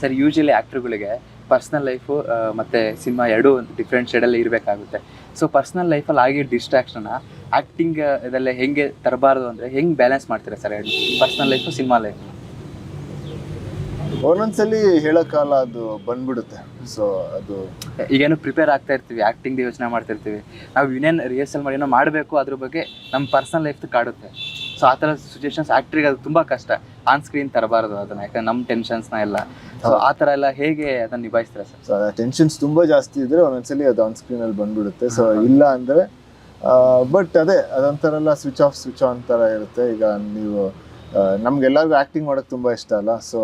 ಸರ್ ಯೂಶಲಿ ಆ್ಯಕ್ಟ್ರುಗಳಿಗೆ ಪರ್ಸ್ನಲ್ ಲೈಫು ಮತ್ತು ಸಿನಿಮಾ ಎರಡೂ ಡಿಫ್ರೆಂಟ್ ಶೇಡಲ್ಲಿ ಇರಬೇಕಾಗುತ್ತೆ. ಸೊ ಪರ್ಸ್ನಲ್ ಲೈಫಲ್ಲಿ ಆಗಿರೋ ಡಿಸ್ಟ್ರಾಕ್ಷನ್ನ ಆ್ಯಕ್ಟಿಂಗ್ ಇದೆಲ್ಲ ಹೆಂಗೆ ತರಬಾರ್ದು ಅಂದರೆ ಹೆಂಗೆ ಬ್ಯಾಲೆನ್ಸ್ ಮಾಡ್ತೀರಾ ಸರ್ ಎರಡು? ಪರ್ಸ್ನಲ್ ಲೈಫು ಸಿನಿಮಾ ಲೈಫ್ ಒಂದೊಂದ್ಸಲಿ ಕಾಲ ಅದು ಬಂದ್ಬಿಡುತ್ತೆ. ಸೊ ಅದು ಈಗೇನು ಪ್ರಿಪೇರ್ ಆಗ್ತಾ ಇರ್ತೀವಿ ಆ್ಯಕ್ಟಿಂಗ್ ಯೋಚನೆ ಮಾಡ್ತಿರ್ತೀವಿ ನಾವು ಇನ್ನೇನು ರಿಹರ್ಸಲ್ ಮಾಡಿ ಏನೋ ಮಾಡಬೇಕು ಅದ್ರ ಬಗ್ಗೆ ನಮ್ಮ ಪರ್ಸನಲ್ ಲೈಫ್ ಕಾಡುತ್ತೆ. ಸೊ ಆ ಥರ ಸಿಚುವೇಶನ್ಸ್ ಆ್ಯಕ್ಟ್ರಿಗೆ ಅದು ತುಂಬ ಕಷ್ಟ. ಆನ್ ಸ್ಕ್ರೀನ್ ತರಬಾರ್ದು ಅದನ್ನ ಯಾಕಂದ್ರೆ ನಮ್ಮ ಟೆನ್ಷನ್ಸ್ನ ಎಲ್ಲ. ಆ ಥರ ಎಲ್ಲ ಹೇಗೆ ಅದನ್ನ ನಿಭಾಯಿಸ್ತೀರಾ ಸರ್? ಸೊ ಟೆನ್ಷನ್ಸ್ ತುಂಬಾ ಜಾಸ್ತಿ ಇದ್ರೆ ಒಂದೊಂದ್ಸಲಿ ಅದು ಆನ್ ಸ್ಕ್ರೀನ್ ಅಲ್ಲಿ ಬಂದ್ಬಿಡುತ್ತೆ. ಸೊ ಇಲ್ಲ ಅಂದ್ರೆ ಬಟ್ ಅದೇ ಅದೊಂಥರ ಎಲ್ಲ ಸ್ವಿಚ್ ಆಫ್ ಸ್ವಿಚ್ ಆನ್ ತರ ಇರುತ್ತೆ. ಈಗ ನೀವು ನಮ್ಗೆಲ್ಲರಿಗೂ ಆಕ್ಟಿಂಗ್ ಮಾಡೋಕೆ ತುಂಬಾ ಇಷ್ಟ ಅಲ್ಲ. ಸೊ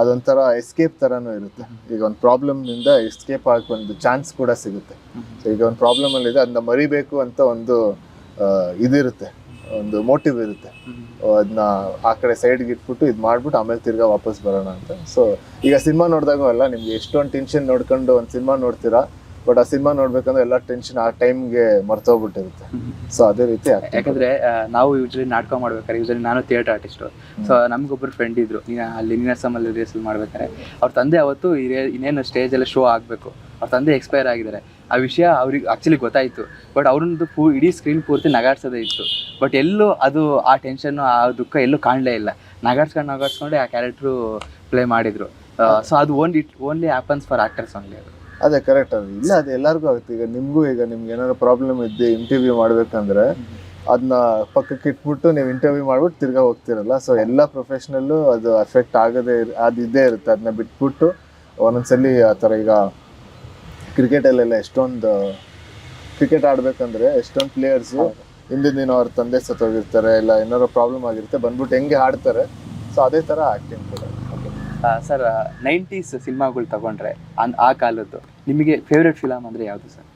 ಅದೊಂಥರ ಎಸ್ಕೇಪ್ ತರಾನು ಇರುತ್ತೆ. ಈಗ ಒಂದು ಪ್ರಾಬ್ಲಮ್ನಿಂದ ಎಸ್ಕೇಪ್ ಆಗಕ್ಕೆ ಒಂದು ಚಾನ್ಸ್ ಕೂಡ ಸಿಗುತ್ತೆ. ಈಗ ಒಂದು ಪ್ರಾಬ್ಲಮ್ ಅಲ್ಲಿ ಇದೆ ಅದನ್ನ ಮರಿಬೇಕು ಅಂತ ಒಂದು ಇದಿರುತ್ತೆ. ಒಂದು ಮೋಟಿವ್ ಇರುತ್ತೆ. ಅದನ್ನ ಆ ಕಡೆ ಸೈಡ್ಗೆ ಇಟ್ಬಿಟ್ಟು ಇದು ಮಾಡ್ಬಿಟ್ಟು ಆಮೇಲೆ ತಿರ್ಗಾ ವಾಪಸ್ ಬರೋಣ ಅಂತ. ಸೊ ಈಗ ಸಿನಿಮಾ ನೋಡಿದಾಗ ಅಲ್ಲ ನಿಮ್ಗೆ ಎಷ್ಟೊಂದು ಟೆನ್ಷನ್ ನೋಡ್ಕೊಂಡು ಒಂದು ಸಿನಿಮಾ ನೋಡ್ತೀರಾ? ಬಟ್ ಆ ಸಿನಿಮಾ ನೋಡ್ಬೇಕಂದ್ರೆ ಎಲ್ಲ ಟೆನ್ಷನ್ ಆ ಟೈಮ್ಗೆ ಮರ್ತೋಗ್ಬಿಟ್ಟಿರುತ್ತೆ. ಸೊ ಅದೇ ರೀತಿ. ಯಾಕಂದ್ರೆ ನಾವು ಯೂಶಲಿ ನಾಟಕ ಮಾಡ್ಬೇಕಾದ್ರೆ ಯೂಶಲಿ ನಾನು ಥಿಯೇಟರ್ ಆರ್ಟಿಸ್ಟು ಸೊ ನಮ್ಗೊಬ್ರು ಫ್ರೆಂಡ್ ಇದ್ರು. ನೀನು ಅಲ್ಲಿ ನೀನಾಸಮಲ್ಲಿ ರಿಹರ್ಸಲ್ ಮಾಡ್ಬೇಕಾದ್ರೆ ಅವ್ರ ತಂದೆ ಅವತ್ತು ಇನ್ನೇನು ಸ್ಟೇಜ್ ಎಲ್ಲ ಸ್ಟೇಜಲ್ಲಿ ಶೋ ಆಗಬೇಕು. ಅವ್ರ ತಂದೆ ಎಕ್ಸ್ಪೈರ್ ಆಗಿದ್ದಾರೆ. ಆ ವಿಷಯ ಅವ್ರಿಗೆ ಆ್ಯಕ್ಚುಲಿ ಗೊತ್ತಾಯಿತು. ಬಟ್ ಅವ್ರದ್ದು ಪೂ ಇಡೀ ಸ್ಕ್ರೀನ್ ಪೂರ್ತಿ ನಗಾಡ್ಸೋದೇ ಇತ್ತು. ಬಟ್ ಎಲ್ಲೂ ಅದು ಆ ಟೆನ್ಷನ್ನು ಆ ದುಃಖ ಎಲ್ಲೂ ಕಾಣಲೇ ಇಲ್ಲ. ನಗಾಡ್ಸ್ಕೊಂಡು ನಗಾಡ್ಸ್ಕೊಂಡೆ ಆ ಕ್ಯಾರೆಕ್ಟ್ರು ಪ್ಲೇ ಮಾಡಿದರು. ಸೊ ಅದು only it only happens for actors only ಅದು. ಅದೇ ಕರೆಕ್ಟ್ ಅದು. ಇಲ್ಲ, ಅದು ಎಲ್ಲರಿಗೂ ಆಗುತ್ತೆ. ಈಗ ನಿಮಗೂ ಈಗ ನಿಮ್ಗೆ ಏನಾದ್ರು ಪ್ರಾಬ್ಲಮ್ ಇದ್ದು ಇಂಟರ್ವ್ಯೂ ಮಾಡಬೇಕಂದ್ರೆ ಅದನ್ನ ಪಕ್ಕಕ್ಕೆ ಇಟ್ಬಿಟ್ಟು ನೀವು ಇಂಟರ್ವ್ಯೂ ಮಾಡ್ಬಿಟ್ಟು ತಿರ್ಗಾ ಹೋಗ್ತಿರಲ್ಲ. ಸೊ ಎಲ್ಲ ಪ್ರೊಫೆಷ್ನಲ್ಲು ಅದು ಅಫೆಕ್ಟ್ ಆಗದೆ ಅದು ಇದ್ದೇ ಇರುತ್ತೆ. ಅದನ್ನ ಬಿಟ್ಬಿಟ್ಟು ಒಂದೊಂದ್ಸಲಿ ಆ ಥರ ಈಗ ಕ್ರಿಕೆಟಲ್ಲೆಲ್ಲ ಎಷ್ಟೊಂದು ಕ್ರಿಕೆಟ್ ಆಡ್ಬೇಕಂದ್ರೆ ಎಷ್ಟೊಂದು ಪ್ಲೇಯರ್ಸ್ ಹಿಂದಿನ ದಿನ ಅವ್ರ ತಂದೆ ಸತ್ತೋಗಿರ್ತಾರೆ ಇಲ್ಲ ಏನಾರೋ ಪ್ರಾಬ್ಲಮ್ ಆಗಿರುತ್ತೆ ಬಂದ್ಬಿಟ್ಟು ಹೆಂಗೆ ಆಡ್ತಾರೆ ಸೊ ಅದೇ ಥರ ಆ್ಯಕ್ಟಿಂಗ್ ಕೂಡ. ಸರ್ ನೈಂಟೀಸ್ ಸಿನಿಮಾಗಳು ತಗೊಂಡ್ರೆ ಅನ್- ಆ ಕಾಲದ್ದು ನಿಮಗೆ ಫೇವ್ರೆಟ್ ಫಿಲಮ್ ಅಂದರೆ ಯಾವುದು ಸರ್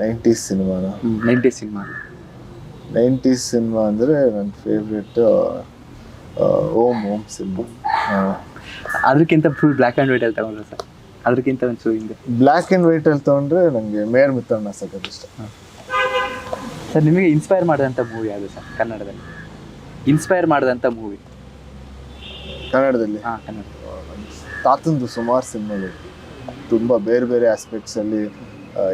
ನೈಂಟೀಸ್ ಸಿನಿಮಾನ? Nineties cinema. ನೈಂಟೀಸ್ ಸಿನಿಮಾ ಅಂದರೆ ನನ್ನ ಫೇವ್ರೆಟ್ ಓಮ್ ಓಮ್ ಸಿನಿಮಾ. ಅದಕ್ಕಿಂತ ಫುಲ್ ಬ್ಲ್ಯಾಕ್ ಆ್ಯಂಡ್ ವೈಟಲ್ಲಿ ತಗೊಂಡ್ರೆ ಸರ್ ಅದಕ್ಕಿಂತ ಒಂಚೂರು ಹಿಂದೆ. ಬ್ಲ್ಯಾಕ್ ಆ್ಯಂಡ್ ವೈಟಲ್ಲಿ ತಗೊಂಡ್ರೆ ನನಗೆ ಮೇರ್ ಮಿತ್ರಣ್ಣ ಸಖತ್ ಇಷ್ಟ. ಸರ್ ನಿಮಗೆ ಇನ್ಸ್ಪೈರ್ ಮಾಡಿದಂಥ ಮೂವಿ ಯಾವುದು ಸರ್ ಕನ್ನಡದಲ್ಲಿ? ಇನ್ಸ್ಪೈರ್ ಮಾಡಿದಂಥ ಮೂವಿ ಕನ್ನಡದಲ್ಲಿ? ಹಾಂ ಕನ್ನಡ ತಾತಂದು ಸುಮಾರು ಸಿನಿಮಾಗಳು. ತುಂಬ ಬೇರೆ ಬೇರೆ ಆಸ್ಪೆಕ್ಟ್ಸಲ್ಲಿ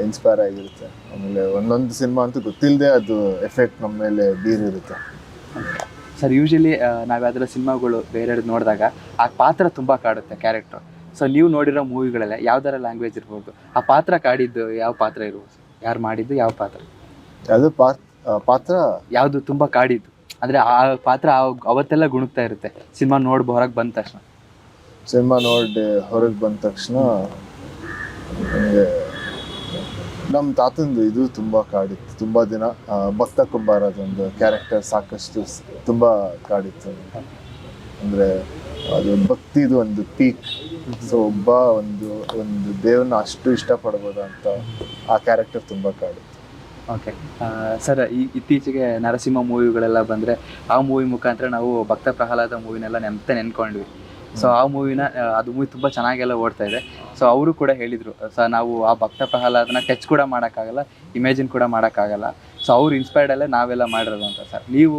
ಇನ್ಸ್ಪೈರ್ ಆಗಿರುತ್ತೆ. ಆಮೇಲೆ ಒಂದೊಂದು ಸಿನಿಮಾ ಅಂತೂ ಗೊತ್ತಿಲ್ಲದೆ ಅದು ಎಫೆಕ್ಟ್ ನಮ್ಮ ಮೇಲೆ ಬೀರಿರುತ್ತೆ ಸರ್ ಯೂಶಲಿ ನಾವು ಯಾವ್ದಾರ ಸಿನಿಮಾಗಳು ಬೇರೆ ನೋಡಿದಾಗ ಆ ಪಾತ್ರ ತುಂಬ ಕಾಡುತ್ತೆ ಕ್ಯಾರೆಕ್ಟ್ರು ಸೊ ನೀವು ನೋಡಿರೋ ಮೂವಿಗಳೆಲ್ಲ ಯಾವ್ದಾರ ಲ್ಯಾಂಗ್ವೇಜ್ ಇರ್ಬೋದು. ಆ ಪಾತ್ರ ಕಾಡಿದ್ದು ಯಾವ ಪಾತ್ರ ಇರ್ಬೋದು? ಯಾರು ಮಾಡಿದ್ದು ಯಾವ ಪಾತ್ರ? ಅದು ಪಾತ್ ಪಾತ್ರ? ಯಾವುದು ತುಂಬ ಕಾಡಿದ್ದು. ಅಂದರೆ ಆ ಪಾತ್ರ ಅವತ್ತೆಲ್ಲ ಗುಣಗ್ತಾ ಇರುತ್ತೆ. ಸಿನಿಮಾ ನೋಡಿ ಹೊರಗೆ ಬಂದ ತಕ್ಷಣ. ಸಿನಿಮಾ ನೋಡಿ ಹೊರಗೆ ಬಂದ ತಕ್ಷಣ ನಮ್ಮ ತಾತಂದು ಇದು ತುಂಬ ಕಾಡಿತ್ತು. ತುಂಬ ದಿನ ಭಕ್ತ ಕುಂಬಾರದೊಂದು ಕ್ಯಾರೆಕ್ಟರ್ ಸಾಕಷ್ಟು ತುಂಬ ಕಾಡಿತ್ತು. ಅಂದರೆ ಅದು ಭಕ್ತಿದು ಒಂದು ಪೀಕ್ ಸೊ ಒಬ್ಬ ಒಂದು ಒಂದು ದೇವನ್ನ ಅಷ್ಟು ಇಷ್ಟಪಡ್ಬೋದು ಅಂತ ಆ ಕ್ಯಾರೆಕ್ಟರ್ ತುಂಬ ಕಾಡುತ್ತೆ ಓಕೆ ಸರ್ ಈ ಇತ್ತೀಚೆಗೆ ನರಸಿಂಹ ಮೂವಿಗಳೆಲ್ಲ ಬಂದರೆ ಆ ಮೂವಿ ಮುಖಾಂತರ ನಾವು ಭಕ್ತ ಪ್ರಹ್ಲಾದ ಮೂವಿನೆಲ್ಲ ನೆನ್ಪೆ ನೆನ್ಕೊಂಡ್ವಿ. ಸೊ ಆ ಮೂವಿನ ಅದು ಮೂವಿ ತುಂಬ ಚೆನ್ನಾಗೆಲ್ಲ ಓಡ್ತಾ ಇದೆ. ಸೊ ಅವರು ಕೂಡ ಹೇಳಿದರು, ಸೊ, ನಾವು ಆ ಭಕ್ತ ಪ್ರಹ್ಲಾದನ ಟಚ್ ಕೂಡ ಮಾಡೋಕ್ಕಾಗಲ್ಲ ಇಮೇಜಿನ್ ಕೂಡ ಮಾಡೋಕ್ಕಾಗಲ್ಲ. ಸೊ ಅವ್ರು ಇನ್ಸ್ಪೈರ್ಡಲ್ಲೇ ನಾವೆಲ್ಲ ಮಾಡಿರೋದು ಅಂತ ಸರ್ ನೀವು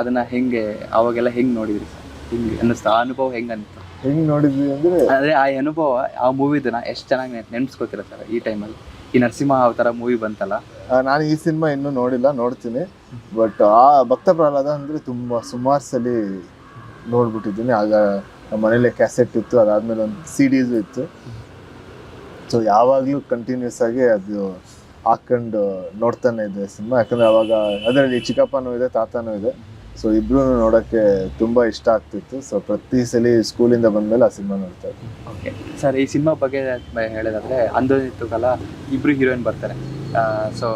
ಅದನ್ನು ಹೆಂಗೆ, ಅವಾಗೆಲ್ಲ ಹೆಂಗೆ ನೋಡಿದ್ರಿ ಸರ್ ಹಿಂಗೆ ಅನ್ನಿಸ್ತಾ ಅನುಭವ ಹೆಂಗೆ ಅನ್ನಿಸ್ತು ಹೆಂಗ್ ನೋಡಿದ್ವಿ ಅಂದ್ರೆ ಅಂದ್ರೆ ಆ ಅನುಭವ ಆ ಮೂವಿದನ್ನ ಎಷ್ಟು ಚೆನ್ನಾಗಿ ನೆನ್ಸ್ಕೊತೀರ ಸರ್ ಈ ಟೈಮಲ್ಲಿ ಈ ನರಸಿಂಹ ಅವತಾರ ಮೂವಿ ಬಂತಲ್ಲ? ನಾನು ಈ ಸಿನಿಮಾ ಇನ್ನೂ ನೋಡಿಲ್ಲ ನೋಡ್ತೀನಿ. ಬಟ್ ಆ ಭಕ್ತ ಪ್ರಹ್ಲಾದ ಅಂದ್ರೆ ತುಂಬಾ ಸುಮಾರು ಸಲ ನೋಡ್ಬಿಟ್ಟಿದ್ದೀನಿ. ಆಗ ನಮ್ಮ ಮನೇಲಿ ಕ್ಯಾಸೆಟ್ ಇತ್ತು ಅದಾದ್ಮೇಲೆ ಒಂದು ಸಿ ಡಿಸು ಇತ್ತು. ಸೊ ಯಾವಾಗಲೂ ಕಂಟಿನ್ಯೂಸ್ ಆಗಿ ಅದು ಹಾಕೊಂಡು ನೋಡ್ತಾನೆ ಇದೆ ಸಿನಿಮಾ ಯಾಕಂದ್ರೆ ಅವಾಗ ಅದರಲ್ಲಿ ಚಿಕ್ಕಪ್ಪನೂ ಇದೆ ತಾತನೂ ಇದೆ. ಸೊ ಇಬ್ರು ನೋಡೋಕ್ಕೆ ತುಂಬ ಇಷ್ಟ ಆಗ್ತಿತ್ತು. ಸೊ ಪ್ರತಿ ಸಲ ಸ್ಕೂಲಿಂದ ಬಂದಮೇಲೆ ಆ ಸಿನಿಮಾ ನೋಡ್ತಾ ಓಕೆ ಸರ್ ಈ ಸಿನಿಮಾ ಬಗ್ಗೆ ಹೇಳೋದಾದ್ರೆ ಅಂದೋನಿತ್ತು ಕಾಲ ಇಬ್ರು ಹೀರೋಯಿನ್ ಬರ್ತಾರೆ. ಸೊ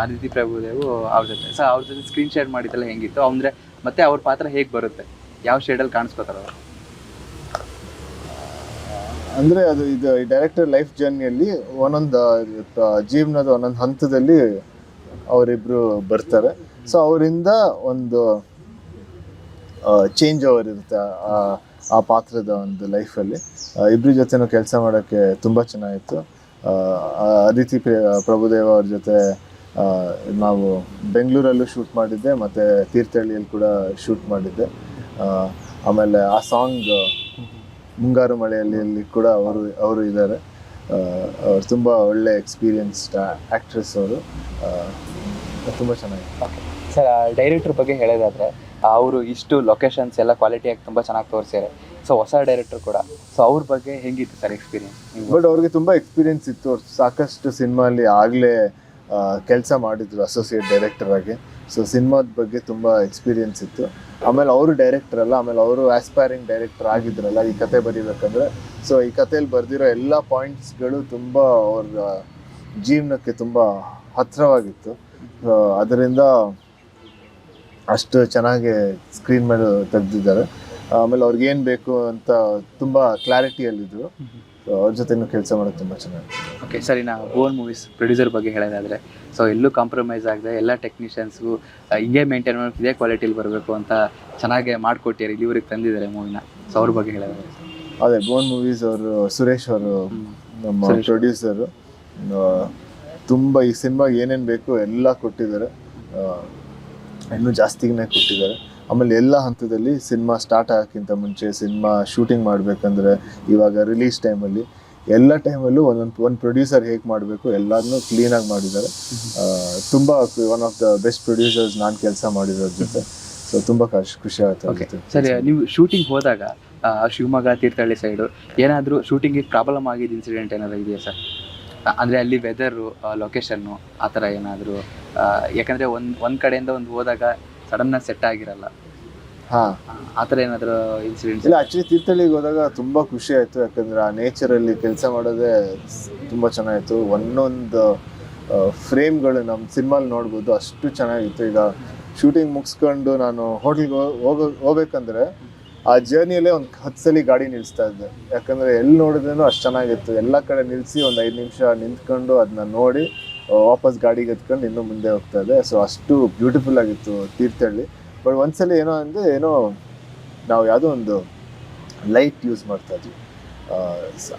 ಆದಿತಿ ಪ್ರಭುದೇವು ಅವ್ರ ಜೊತೆ. ಸೊ ಅವ್ರ ಜೊತೆ ಸ್ಕ್ರೀನ್ ಶೇರ್ ಮಾಡಿದ್ದೆಲ್ಲ ಹೆಂಗಿತ್ತು? ಅಂದ್ರೆ ಮತ್ತೆ ಅವ್ರ ಪಾತ್ರ ಹೇಗೆ ಬರುತ್ತೆ? ಯಾವ ಶೇಡಲ್ಲಿ ಕಾಣಿಸ್ಕೋತಾರ? ಅವರು ಅಂದ್ರೆ ಅದು ಇದು ಡೈರೆಕ್ಟರ್ ಲೈಫ್ ಜರ್ನಿಯಲ್ಲಿ ಒಂದೊಂದು ಜೀವನದ ಒಂದೊಂದು ಹಂತದಲ್ಲಿ ಅವರಿಬ್ರು ಬರ್ತಾರೆ. ಸೊ ಅವರಿಂದ ಒಂದು ಚೇಂಜ್ ಓವರ್ ಇರುತ್ತೆ ಆ- ಪಾತ್ರದ ಒಂದು ಲೈಫಲ್ಲಿ ಇಬ್ಬರ ಜೊತೆನೂ ಕೆಲಸ ಮಾಡೋಕ್ಕೆ ತುಂಬ ಚೆನ್ನಾಗಿತ್ತು. ಅದಿತಿ ಪ್ರಭುದೇವ ಅವ್ರ ಜೊತೆ ನಾವು ಬೆಂಗಳೂರಲ್ಲೂ ಶೂಟ್ ಮಾಡಿದ್ದೆ, ಮತ್ತು ತೀರ್ಥಹಳ್ಳಿಯಲ್ಲಿ ಕೂಡ ಶೂಟ್ ಮಾಡಿದ್ದೆ. ಆಮೇಲೆ ಆ ಸಾಂಗ್ ಮುಂಗಾರು ಮಳೆಯಲ್ಲಿ ಕೂಡ ಅವರು ಅವರು ಇದ್ದಾರೆ. ಅವ್ರು ತುಂಬ ಒಳ್ಳೆ ಎಕ್ಸ್ಪೀರಿಯನ್ಸ್ಡ್ ಆ್ಯಕ್ಟ್ರೆಸ್ ಅವರು. ತುಂಬ ಚೆನ್ನಾಗಿತ್ತು. ಸರ್ ಡೈರೆಕ್ಟ್ರ್ ಬಗ್ಗೆ ಹೇಳೋದಾದ್ರೆ ಅವರು ಇಷ್ಟು ಲೊಕೇಶನ್ಸ್ ಎಲ್ಲ ಕ್ವಾಲಿಟಿಯಾಗಿ ತುಂಬ ಚೆನ್ನಾಗಿ ತೋರಿಸಿದ್ದಾರೆ ಸೊ ಹೊಸ ಡೈರೆಕ್ಟರ್ ಕೂಡ. ಸೊ ಅವ್ರ ಬಗ್ಗೆ ಹೆಂಗಿತ್ತು ಸರ್ ಎಕ್ಸ್ಪೀರಿಯನ್ಸ್ ಬಟ್ ಅವ್ರಿಗೆ ತುಂಬ ಎಕ್ಸ್ಪೀರಿಯನ್ಸ್ ಇತ್ತು. ಅವ್ರು ಸಾಕಷ್ಟು ಸಿನಿಮಾಲಿ ಆಗಲೇ ಕೆಲಸ ಮಾಡಿದ್ರು ಅಸೋಸಿಯೇಟ್ ಡೈರೆಕ್ಟರ್ ಆಗಿ. ಸೊ ಸಿನಿಮಾದ ಬಗ್ಗೆ ತುಂಬ ಎಕ್ಸ್ಪೀರಿಯನ್ಸ್ ಇತ್ತು. ಆಮೇಲೆ ಅವರು ಡೈರೆಕ್ಟರ್ ಅಲ್ಲ, ಆಮೇಲೆ ಅವರು ಆಸ್ಪೈರಿಂಗ್ ಡೈರೆಕ್ಟರ್ ಆಗಿದ್ರಲ್ಲ, ಈ ಕತೆ ಬರೀಬೇಕಂದ್ರೆ. ಸೊ ಈ ಕಥೆಯಲ್ಲಿ ಬರೆದಿರೋ ಎಲ್ಲ ಪಾಯಿಂಟ್ಸ್ಗಳು ತುಂಬ ಅವ್ರ ಜೀವನಕ್ಕೆ ತುಂಬ ಹತ್ತಿರವಾಗಿತ್ತು ಅದರಿಂದ ಅಷ್ಟು ಚೆನ್ನಾಗಿ ಸ್ಕ್ರೀನ್ ಮೇಲೆ ತೆಗೆದಿದ್ದಾರೆ. ಆಮೇಲೆ ಅವ್ರಿಗೆ ಏನು ಬೇಕು ಅಂತ ತುಂಬ ಕ್ಲಾರಿಟಿಯಲ್ಲಿದ್ದರು ಅವ್ರ ಜೊತೆನೂ ಕೆಲಸ ಮಾಡೋದು ತುಂಬ ಚೆನ್ನಾಗಿ ಓಕೆ ಸರಿ ನಾ ಓನ್ ಮೂವೀಸ್ ಪ್ರೊಡ್ಯೂಸರ್ ಬಗ್ಗೆ ಹೇಳೋದಾದರೆ ಸೊ ಎಲ್ಲೂ ಕಾಂಪ್ರಮೈಸ್ ಆಗದೆ ಎಲ್ಲ ಟೆಕ್ನಿಷಿಯನ್ಸ್ಗೂ ಹಿಂಗೆ ಮೇಂಟೈನ್ ಮಾಡಿ ಇದೇ ಕ್ವಾಲಿಟಿಲಿ ಬರಬೇಕು ಅಂತ ಚೆನ್ನಾಗಿ ಮಾಡಿಕೊಟ್ಟಿದ್ದಾರೆ ಇಲ್ಲಿವರೆಗೆ ತಂದಿದ್ದಾರೆ ಮೂವಿನ ಸೊ ಅವ್ರ ಬಗ್ಗೆ ಹೇಳೋದಾದ್ರೆ. ಅದೇ ಬೋನ್ ಮೂವೀಸ್ ಅವರು ಸುರೇಶ್ ಅವರು ನಮ್ಮ. ಪ್ರೊಡ್ಯೂಸರು ತುಂಬ ಈ ಸಿನಿಮಾಗೆ ಏನೇನು ಬೇಕು ಎಲ್ಲ ಕೊಟ್ಟಿದ್ದಾರೆ. ಇನ್ನೂ ಜಾಸ್ತಿನೇ ಕೊಟ್ಟಿದ್ದಾರೆ. ಆಮೇಲೆ ಎಲ್ಲ ಹಂತದಲ್ಲಿ ಸಿನಿಮಾ ಸ್ಟಾರ್ಟ್ ಆಗೋಕ್ಕಿಂತ ಮುಂಚೆ ಸಿನಿಮಾ ಶೂಟಿಂಗ್ ಮಾಡಬೇಕಂದ್ರೆ ಇವಾಗ ರಿಲೀಸ್ ಟೈಮಲ್ಲಿ ಎಲ್ಲ ಟೈಮಲ್ಲೂ ಒಂದೊಂದು ಒಂದು ಪ್ರೊಡ್ಯೂಸರ್ ಹೇಗೆ ಮಾಡಬೇಕು ಎಲ್ಲದನ್ನೂ ಕ್ಲೀನಾಗಿ ಮಾಡಿದ್ದಾರೆ. ತುಂಬ one of the best producers ನಾನು ಕೆಲಸ ಮಾಡಿರೋದ್ರ ಜೊತೆ. ಸೊ ತುಂಬ ಖುಷಿ ಖುಷಿ ಆಗುತ್ತೆ ಸರಿ ನೀವು ಶೂಟಿಂಗ್ ಹೋದಾಗ ಶಿವಮೊಗ್ಗ ತೀರ್ಥಹಳ್ಳಿ ಸೈಡು ಏನಾದರೂ ಶೂಟಿಂಗಿಗೆ ಪ್ರಾಬ್ಲಮ್ ಆಗಿದ್ದ ಇನ್ಸಿಡೆಂಟ್ ಏನಾದರೂ ಇದೆಯಾ ಸರ್? ಅಂದರೆ ಅಲ್ಲಿ ವೆದರು ಲೊಕೇಶನ್ನು ಆ ಥರ ಏನಾದರೂ ಯಾಕಂದರೆ ಒಂದು ಒಂದು ಕಡೆಯಿಂದ ಒಂದು ಹೋದಾಗ ಸಡನ್ನಾಗಿ ಸೆಟ್ ಆಗಿರಲ್ಲ. ಹಾಂ. ಆ, ಥರ ಏನಾದರೂ ಇನ್ಸಿಡೆಂಟ್ಸ್ ಇಲ್ಲ ಆಕ್ಚುಲಿ ತೀರ್ಥಹಳ್ಳಿಗೆ ಹೋದಾಗ ತುಂಬಾ ಖುಷಿ ಆಯ್ತು. ಯಾಕಂದ್ರೆ ಆ ನೇಚರಲ್ಲಿ ಕೆಲಸ ಮಾಡೋದೇ ತುಂಬಾ ಚೆನ್ನಾಗಿತ್ತು. ಒಂದೊಂದು ಫ್ರೇಮ್ಗಳು ನಮ್ಮ ಸಿನಿಮಾಲಿ ನೋಡ್ಬೋದು ಅಷ್ಟು ಚೆನ್ನಾಗಿತ್ತು. ಈಗ ಶೂಟಿಂಗ್ ಮುಗಿಸ್ಕೊಂಡು ನಾನು ಹೋಟೆಲ್ಗೆ ಹೋಗ ಹೋಗ್ಬೇಕಂದ್ರೆ ಆ ಜರ್ನಿಯಲ್ಲೇ ಒಂದು ಹತ್ತು ಸಲ ಗಾಡಿ ನಿಲ್ಲಿಸ್ತಾ ಇದ್ದೆ. ಯಾಕಂದ್ರೆ ಎಲ್ಲಿ ನೋಡಿದ್ರೂ ಅಷ್ಟು ಚೆನ್ನಾಗಿತ್ತು. ಎಲ್ಲ ಕಡೆ ನಿಲ್ಲಿಸಿ ಒಂದು ಐದು ನಿಮಿಷ ನಿಂತ್ಕೊಂಡು ಅದನ್ನ ನೋಡಿ ವಾಪಸ್ ಗಾಡಿಗೆ ಎತ್ಕೊಂಡು ಇನ್ನೂ ಮುಂದೆ ಹೋಗ್ತಾ ಇದೆ. ಸೊ ಅಷ್ಟು ಬ್ಯೂಟಿಫುಲ್ ಆಗಿತ್ತು ತೀರ್ಥಹಳ್ಳಿ. ಬಟ್ ಒಂದ್ಸಲ ಏನೋ ಅಂದರೆ ಏನೋ ನಾವು ಯಾವುದೋ ಒಂದು ಲೈಟ್ ಯೂಸ್ ಮಾಡ್ತಾ ಇದ್ವಿ.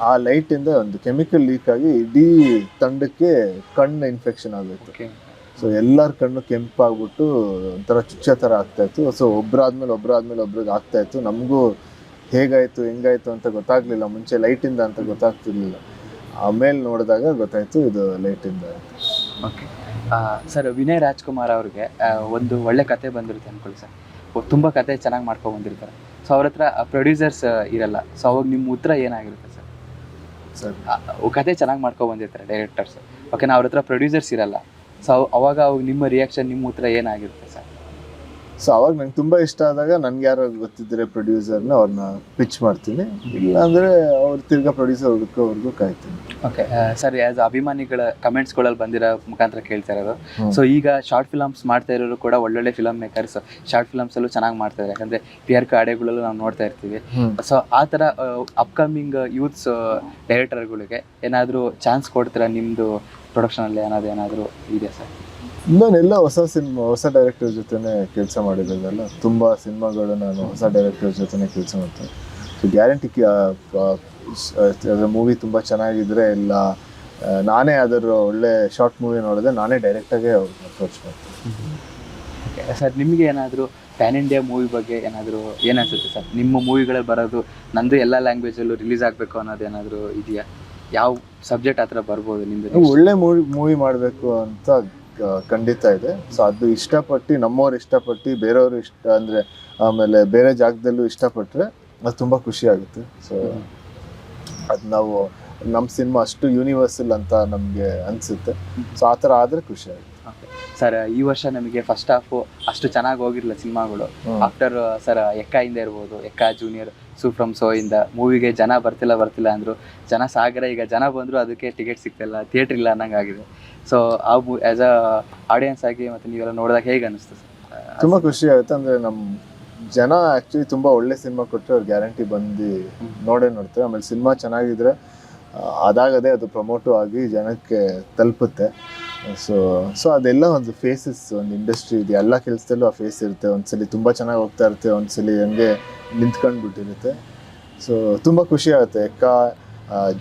ಆ, ಲೈಟಿಂದ ಒಂದು ಕೆಮಿಕಲ್ ಲೀಕ್ ಆಗಿ ಇಡೀ ತಂಡಕ್ಕೆ ಕಣ್ಣು ಇನ್ಫೆಕ್ಷನ್ ಆಗಬೇಕು ಸೊ ಎಲ್ಲರ ಕಣ್ಣು ಕೆಂಪಾಗ್ಬಿಟ್ಟು ಒಂಥರ ಚುಚ್ಚ ಥರ ಆಗ್ತಾ ಇತ್ತು. ಸೊ ಒಬ್ಬರಾದ್ಮೇಲೆ ಒಬ್ಬರಾದ್ಮೇಲೆ ಒಬ್ರಿಗೆ ಆಗ್ತಾ ಇತ್ತು. ನಮಗೂ ಹೇಗಾಯ್ತು ಹೆಂಗಾಯ್ತು ಅಂತ ಗೊತ್ತಾಗ್ಲಿಲ್ಲ. ಮುಂಚೆ ಲೈಟಿಂದ ಅಂತ ಗೊತ್ತಾಗ್ತಿರ್ಲಿಲ್ಲ. ಆಮೇಲೆ ನೋಡಿದಾಗ ಗೊತ್ತಾಯ್ತು ಇದು ಲೇಟಿಂದ ಓಕೆ ಸರ್ ವಿನಯ್ ರಾಜ್ಕುಮಾರ್ ಅವ್ರಿಗೆ ಒಂದು ಒಳ್ಳೆ ಕತೆ ಬಂದಿರುತ್ತೆ ಅನ್ಕೊಳ್ಳಿ ಸರ್ ತುಂಬ ಕತೆ ಚೆನ್ನಾಗಿ ಮಾಡ್ಕೊಂಡು ಬಂದಿರ್ತಾರೆ. ಸೊ ಅವ್ರ ಹತ್ರ ಪ್ರೊಡ್ಯೂಸರ್ಸ್ ಇರಲ್ಲ. ಸೊ ಅವಾಗ ನಿಮ್ಮ ಉತ್ತರ ಏನಾಗಿರುತ್ತೆ ಸರ್ ಸರ್ ಕತೆ ಚೆನ್ನಾಗಿ ಮಾಡ್ಕೊಂಡು ಬಂದಿರ್ತಾರೆ ಡೈರೆಕ್ಟರ್ಸ್ ಓಕೆನಾ ಅವ್ರ ಹತ್ರ ಪ್ರೊಡ್ಯೂಸರ್ಸ್ ಇರಲ್ಲ. ಸೊ ಅವಾಗ ಅವಾಗ ನಿಮ್ಮ ರಿಯಾಕ್ಷನ್ ನಿಮ್ಮ ಉತ್ತರ ಏನಾಗಿರುತ್ತೆ ಸರ್ ಸೊ ಅವಾಗ ನಂಗೆ ತುಂಬ ಇಷ್ಟ ಆದಾಗ ನನ್ಗೆ ಯಾರು ಗೊತ್ತಿದ್ರೆ ಪ್ರೊಡ್ಯೂಸರ್ನ ಅವ್ರನ್ನ ಪಿಚ್ ಮಾಡ್ತೀನಿ. ಇಲ್ಲಾಂದ್ರೆ ಅವ್ರು ತಿರ್ಗಾ ಪ್ರೊಡ್ಯೂಸರ್ ಅವ್ರಿಗೂ ಕಾಯ್ತೀನಿ. ಓಕೆ ಸರ್ ಆಸ್ ಅಭಿಮಾನಿಗಳ ಕಮೆಂಟ್ಸ್ಗಳಲ್ಲಿ ಬಂದಿರೋ ಮುಖಾಂತರ ಕೇಳ್ತಾ ಇರೋದು. ಸೊ ಈಗ ಶಾರ್ಟ್ ಫಿಲಮ್ಸ್ ಮಾಡ್ತಾ ಇರೋರು ಕೂಡ ಒಳ್ಳೊಳ್ಳೆ ಫಿಲಮ್ ಮೇಕರ್ಸ್ ಶಾರ್ಟ್ ಫಿಲಮ್ಸಲ್ಲೂ ಚೆನ್ನಾಗಿ ಮಾಡ್ತಾ ಇದ್ದಾರೆ ಯಾಕಂದರೆ ಪಿ ಆರ್ ಕಾಡೆಗಳಲ್ಲೂ ನಾವು ನೋಡ್ತಾ ಇರ್ತೀವಿ. ಸೊ ಆ ಥರ ಅಪ್ಕಮಿಂಗ್ ಯೂತ್ಸ್ ಡೈರೆಕ್ಟರ್ಗಳಿಗೆ ಏನಾದರೂ ಚಾನ್ಸ್ ಕೊಡ್ತೀರಾ ನಿಮ್ಮದು ಪ್ರೊಡಕ್ಷನಲ್ಲಿ ಏನಾದ್ರು ಏನಾದರೂ ಇದೆ ಸರ್ ನಾನೆಲ್ಲ ಹೊಸ ಸಿನಿಮಾ ಹೊಸ ಡೈರೆಕ್ಟರ್ ಜೊತೆನೆ ಕೆಲಸ ಮಾಡಿರೋದಲ್ಲ ತುಂಬ ಸಿನಿಮಾಗಳು ನಾನು ಹೊಸ ಡೈರೆಕ್ಟರ್ ಜೊತೆನೆ ಕೆಲಸ ಮಾಡ್ತೇನೆ. ಸೊ ಗ್ಯಾರಂಟಿ ಮೂವಿ ತುಂಬ ಚೆನ್ನಾಗಿದ್ರೆ ಇಲ್ಲ ನಾನೇ ಅದರ ಒಳ್ಳೆ ಶಾರ್ಟ್ ಮೂವಿ ನೋಡಿದ್ರೆ ನಾನೇ ಡೈರೆಕ್ಟಾಗೆ ಅಪ್ರೋಚ್ ಮಾಡ್ತೀನಿ. ಸರ್ ನಿಮಗೆ ಏನಾದರೂ ಪ್ಯಾನ್ ಇಂಡಿಯಾ ಮೂವಿ ಬಗ್ಗೆ ಏನಾದರೂ ಏನನ್ಸುತ್ತೆ ಸರ್ ನಿಮ್ಮ ಮೂವಿಗಳೇ ಬರೋದು ನಂದು ಎಲ್ಲ ಲ್ಯಾಂಗ್ವೇಜಲ್ಲೂ ರಿಲೀಸ್ ಆಗಬೇಕು ಅನ್ನೋದು ಏನಾದರೂ ಇದೆಯಾ? ಯಾವ ಸಬ್ಜೆಕ್ಟ್ ಆ ಥರ ಬರ್ಬೋದು ನಿಮ್ಮದು ಒಳ್ಳೆ ಮೂವಿ ಮೂವಿ ಮಾಡಬೇಕು ಅಂತ ಖಂಡಿತ ಇದೆ. ಸೊ ಅದು ಇಷ್ಟಪಟ್ಟು ನಮ್ಮವ್ರು ಇಷ್ಟಪಟ್ಟು, ಬೇರೆಯವರು ಇಷ್ಟ, ಅಂದರೆ ಆಮೇಲೆ ಬೇರೆ ಜಾಗದಲ್ಲೂ ಇಷ್ಟಪಟ್ಟರೆ ಅದು ತುಂಬ ಖುಷಿ ಆಗುತ್ತೆ. ಸೊ ಅದು ನಾವು ನಮ್ಮ ಸಿನಿಮಾ ಅಷ್ಟು ಯೂನಿವರ್ಸಲ್ ಅಂತ ನಮಗೆ ಅನಿಸುತ್ತೆ. ಸೊ ಆ ಥರ ಆದರೆ ಖುಷಿ ಆಗುತ್ತೆ. ಸರ್ ಈ ವರ್ಷ ನಮಗೆ ಫಸ್ಟ್ ಹಾಫ್ ಅಷ್ಟು ಚೆನ್ನಾಗಿ ಹೋಗಿರಲಿಲ್ಲ ಸಿನಿಮಾಗಳು. ಆಫ್ಟರ್ ಸರ್ ಎಕ್ಕ ಇಂದ ಇರ್ಬೋದು ಎಕ್ಕ ಜೂನಿಯರ್ ಸೂ ಫ್ರಮ್ ಸೋ ಇಂದ. ಮೂವಿಗೆ ಜನ ಬರ್ತಿಲ್ಲ ಬರ್ತಿಲ್ಲ ಅಂದರು. ಜನ ಸಾಗರ ಈಗ ಜನ ಬಂದರೂ ಅದಕ್ಕೆ ಟಿಕೆಟ್ ಸಿಗ್ತಿಲ್ಲ ಥಿಯೇಟ್ರ್ ಇಲ್ಲ ಅನ್ನಂಗೆ ಆಗಿದೆ ಸೊ ಆ ಮೂ ಆ್ಯಸ್ ಅ ಆಡಿಯನ್ಸ್ ಆಗಿ ಮತ್ತು ನೀವೆಲ್ಲ ನೋಡಿದಾಗ ಹೇಗೆ ಅನಿಸ್ತು ಸರ್ ತುಂಬ ಖುಷಿ ಆಗುತ್ತೆ ಅಂದರೆ ನಮ್ಮ ಜನ ಆ್ಯಕ್ಚುಲಿ ತುಂಬ ಒಳ್ಳೆ ಸಿನಿಮಾ ಕೊಟ್ಟರೆ ಅವ್ರು ಗ್ಯಾರಂಟಿ ಬಂದು ನೋಡೇ ನೋಡ್ತಾರೆ. ಆಮೇಲೆ ಸಿನಿಮಾ ಚೆನ್ನಾಗಿದ್ರೆ ಅದಾಗದೇ ಅದು ಪ್ರಮೋಟು ಆಗಿ ಜನಕ್ಕೆ ತಲುಪುತ್ತೆ. ಸೊ ಸೊ ಅದೆಲ್ಲ ಒಂದು ಫೇಸಸ್ ಒಂದು ಇಂಡಸ್ಟ್ರಿ ಇದೆ. ಎಲ್ಲ ಕೆಲಸದಲ್ಲೂ ಆ ಫೇಸ್ ಇರುತ್ತೆ. ಒಂದ್ಸಲಿ ತುಂಬ ಚೆನ್ನಾಗಿ ಹೋಗ್ತಾ ಇರುತ್ತೆ, ಒಂದ್ಸಲಿ ಹಂಗೆ ನಿಂತ್ಕೊಂಡು ಬಿಟ್ಟಿರುತ್ತೆ ಸೊ ತುಂಬ ಖುಷಿ ಆಗುತ್ತೆ. ಎಕ್ಕ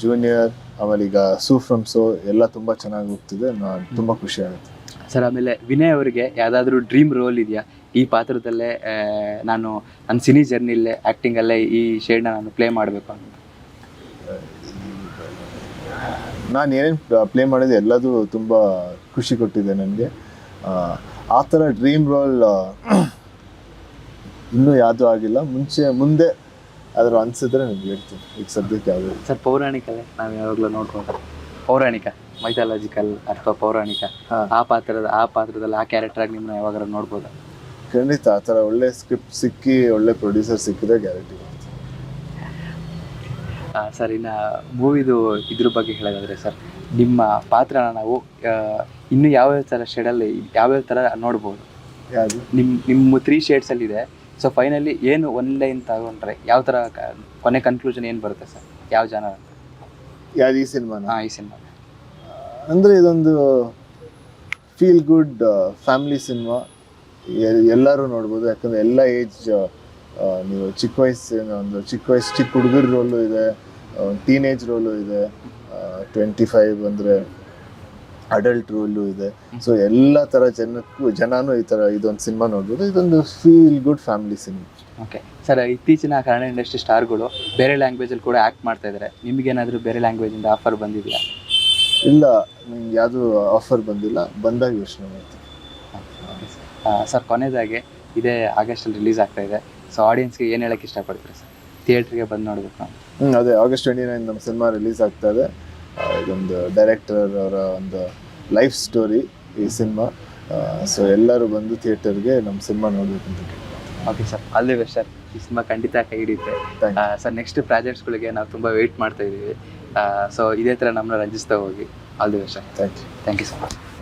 ಜೂನಿಯರ್ ಆಮೇಲೆ ಈಗ ಸೂ ಫ್ರಮ್ ಸೋ ಎಲ್ಲ ತುಂಬ ಚೆನ್ನಾಗಿ ಹೋಗ್ತಿದೆ. ತುಂಬ ಖುಷಿ ಆಗುತ್ತೆ. ಸರ್, ಆಮೇಲೆ ವಿನಯ್ ಅವರಿಗೆ ಯಾವುದಾದ್ರೂ ಡ್ರೀಮ್ ರೋಲ್ ಇದೆಯಾ? ಈ ಪಾತ್ರದಲ್ಲೇ ನಾನು, ನನ್ನ ಸಿನಿ ಜರ್ನಿಲ್ಲೇ ಆ್ಯಕ್ಟಿಂಗಲ್ಲೇ ಈ ಶೇಡ್ನ ನಾನು ಪ್ಲೇ ಮಾಡಬೇಕು ಅಂತ. ನಾನು ಏನೇನು ಪ್ಲೇ ಮಾಡಿದೆ ಎಲ್ಲದೂ ತುಂಬ ಖುಷಿ ಕೊಟ್ಟಿದೆ ನನಗೆ. ಆ ಥರ ಡ್ರೀಮ್ ರೋಲ್ ಇನ್ನೂ ಯಾವುದೂ ಆಗಿಲ್ಲ. ಮುಂಚೆ ಮುಂದೆ ಅದರ ಅನ್ಸಿದ್ರೆ ನನಗೆ ಹೇಳ್ತೀನಿ. ಈಗ ಸದ್ಯಕ್ಕೆ ಯಾವುದು ಸರ್ ಪೌರಾಣಿಕಲ್ಲೇ ನಾವು ಯಾವಾಗಲೂ ನೋಡ್ಕೊಂಡು ಪೌರಾಣಿಕ ಮೈಥಾಲಜಿಕಲ್ ಅಥವಾ ಪೌರಾಣಿಕ. ಆ ಪಾತ್ರದ ಆ ಪಾತ್ರದಲ್ಲಿ ಆ ಕ್ಯಾರೆಕ್ಟರ್ ಆಗಿ ನಿಮ್ಮನ್ನ ಯಾವಾಗಾರ ನೋಡ್ಬೋದು. ಖಂಡಿತ ಆ ಥರ ಒಳ್ಳೆ ಸ್ಕ್ರಿಪ್ಟ್ ಸಿಕ್ಕಿ ಒಳ್ಳೆ ಪ್ರೊಡ್ಯೂಸರ್ ಸಿಕ್ಕಿದ್ರೆ ಗ್ಯಾರಂಟಿ ಸರ್ ಇನ್ನು ಮೂವಿದು ಇದ್ರ ಬಗ್ಗೆ ಹೇಳೋದಾದ್ರೆ ಸರ್ ನಿಮ್ಮ ಪಾತ್ರನ ನಾವು ಇನ್ನೂ ಯಾವ್ಯಾವ ಥರ ಶೇಡಲ್ಲಿ ಯಾವ್ಯಾವ ಥರ ನೋಡ್ಬೋದು? ಯಾವುದು? ನಿಮ್ಮ ನಿಮ್ಮ ತ್ರೀ ಶೇಡ್ಸಲ್ಲಿ ಇದೆ. ಸೊ ಫೈನಲಿ ಏನು ಒನ್ ಲೈನ್ ತಗೊಂಡ್ರೆ ಯಾವ ಥರ ಕೊನೆ ಕನ್ಕ್ಲೂಷನ್ ಏನು ಬರುತ್ತೆ ಸರ್? ಯಾವ ಜನ? ಯಾವ್ದು ಈ ಸಿನಿಮಾನ ಹಾಂ ಈ ಸಿನಿಮಾ ಅಂದರೆ ಇದೊಂದು ಫೀಲ್ ಗುಡ್ ಫ್ಯಾಮಿಲಿ ಸಿನಿಮಾ ಎಲ್ಲರೂ ನೋಡ್ಬೋದು. ಯಾಕಂದರೆ ಎಲ್ಲ ಏಜ್ ನೀವು ಚಿಕ್ಕ ವಯಸ್ಸಿನ ಒಂದು ಚಿಕ್ಕ ವಯಸ್ಸು ಚಿಕ್ಕ ಹುಡುಗರ ರೋಲು ಇದೆ. ಟೀನೇಜ್ ರೋಲು ಇದೆ ಟ್ವೆಂಟಿ ಫೈವ್ ಅಂದರೆ ಅಡಲ್ಟ್ ರೋಲು ಇದೆ. ಸೊ ಎಲ್ಲ ಥರ ಜನಕ್ಕೂ ಜನನೂ ಈ ಥರ ಇದೊಂದು ಸಿನಿಮಾ ನೋಡ್ಬೋದು. ಇದೊಂದು feel good family cinema okay sir ಇತ್ತೀಚಿನ ಕನ್ನಡ ಇಂಡಸ್ಟ್ರಿ ಸ್ಟಾರ್ಗಳು ಬೇರೆ ಲ್ಯಾಂಗ್ವೇಜಲ್ಲಿ ಕೂಡ ಆ್ಯಕ್ಟ್ ಮಾಡ್ತಾ ಇದ್ದಾರೆ ನಿಮಗೇನಾದರೂ ಬೇರೆ ಲ್ಯಾಂಗ್ವೇಜಿಂದ ಆಫರ್ ಬಂದಿದೆಯಾ? ಇಲ್ಲ ನಿಮ್ಗೆ ಯಾವುದೂ ಆಫರ್ ಬಂದಿಲ್ಲ. ಬಂದಾಗ ಯೋಚನೆ ಮಾಡ್ತೀನಿ. ಸರ್ ಕೊನೆಯದಾಗಿ ಇದೇ ಆಗಸ್ಟಲ್ಲಿ ರಿಲೀಸ್ ಆಗ್ತಾ ಇದೆ. ಸೊ ಆಡಿಯನ್ಸ್ಗೆ ಏನು ಹೇಳಕ್ಕೆ ಇಷ್ಟಪಡ್ತೀರಾ ಸರ್ ಥಿಯೇಟ್ರಿಗೆ ಬಂದು ನೋಡಬೇಕು ಹ್ಮ್ ಅದೇ ಆಗಸ್ಟ್ ಟ್ವೆಂಟಿ ನೈನ್ ನಮ್ಮ ಸಿನಿಮಾ ರಿಲೀಸ್ ಆಗ್ತಾ ಇದೆ. ಇದೊಂದು ಡೈರೆಕ್ಟರ್ ಅವರ ಒಂದು ಲೈಫ್ ಸ್ಟೋರಿ ಈ ಸಿನಿಮಾ. ಸೊ ಎಲ್ಲರೂ ಬಂದು ಥಿಯೇಟರ್ಗೆ ನಮ್ಮ ಸಿನಿಮಾ ನೋಡಬೇಕು ಅಂತ okay sir all the best sir ಈ ಸಿನಿಮಾ ಖಂಡಿತ ಕೈ ಹಿಡಿಯುತ್ತೆ. ಸರ್ ನೆಕ್ಸ್ಟ್ ಪ್ರಾಜೆಕ್ಟ್ಸ್ಗಳಿಗೆ ನಾವು ತುಂಬ ವೆಯ್ಟ್ ಮಾಡ್ತಾ ಇದ್ದೀವಿ. ಸೊ ಇದೇ ಥರ ನಮ್ಮನ್ನ ರಂಜಿಸ್ತಾ ಹೋಗಿ. All the best sir thank you thank you so much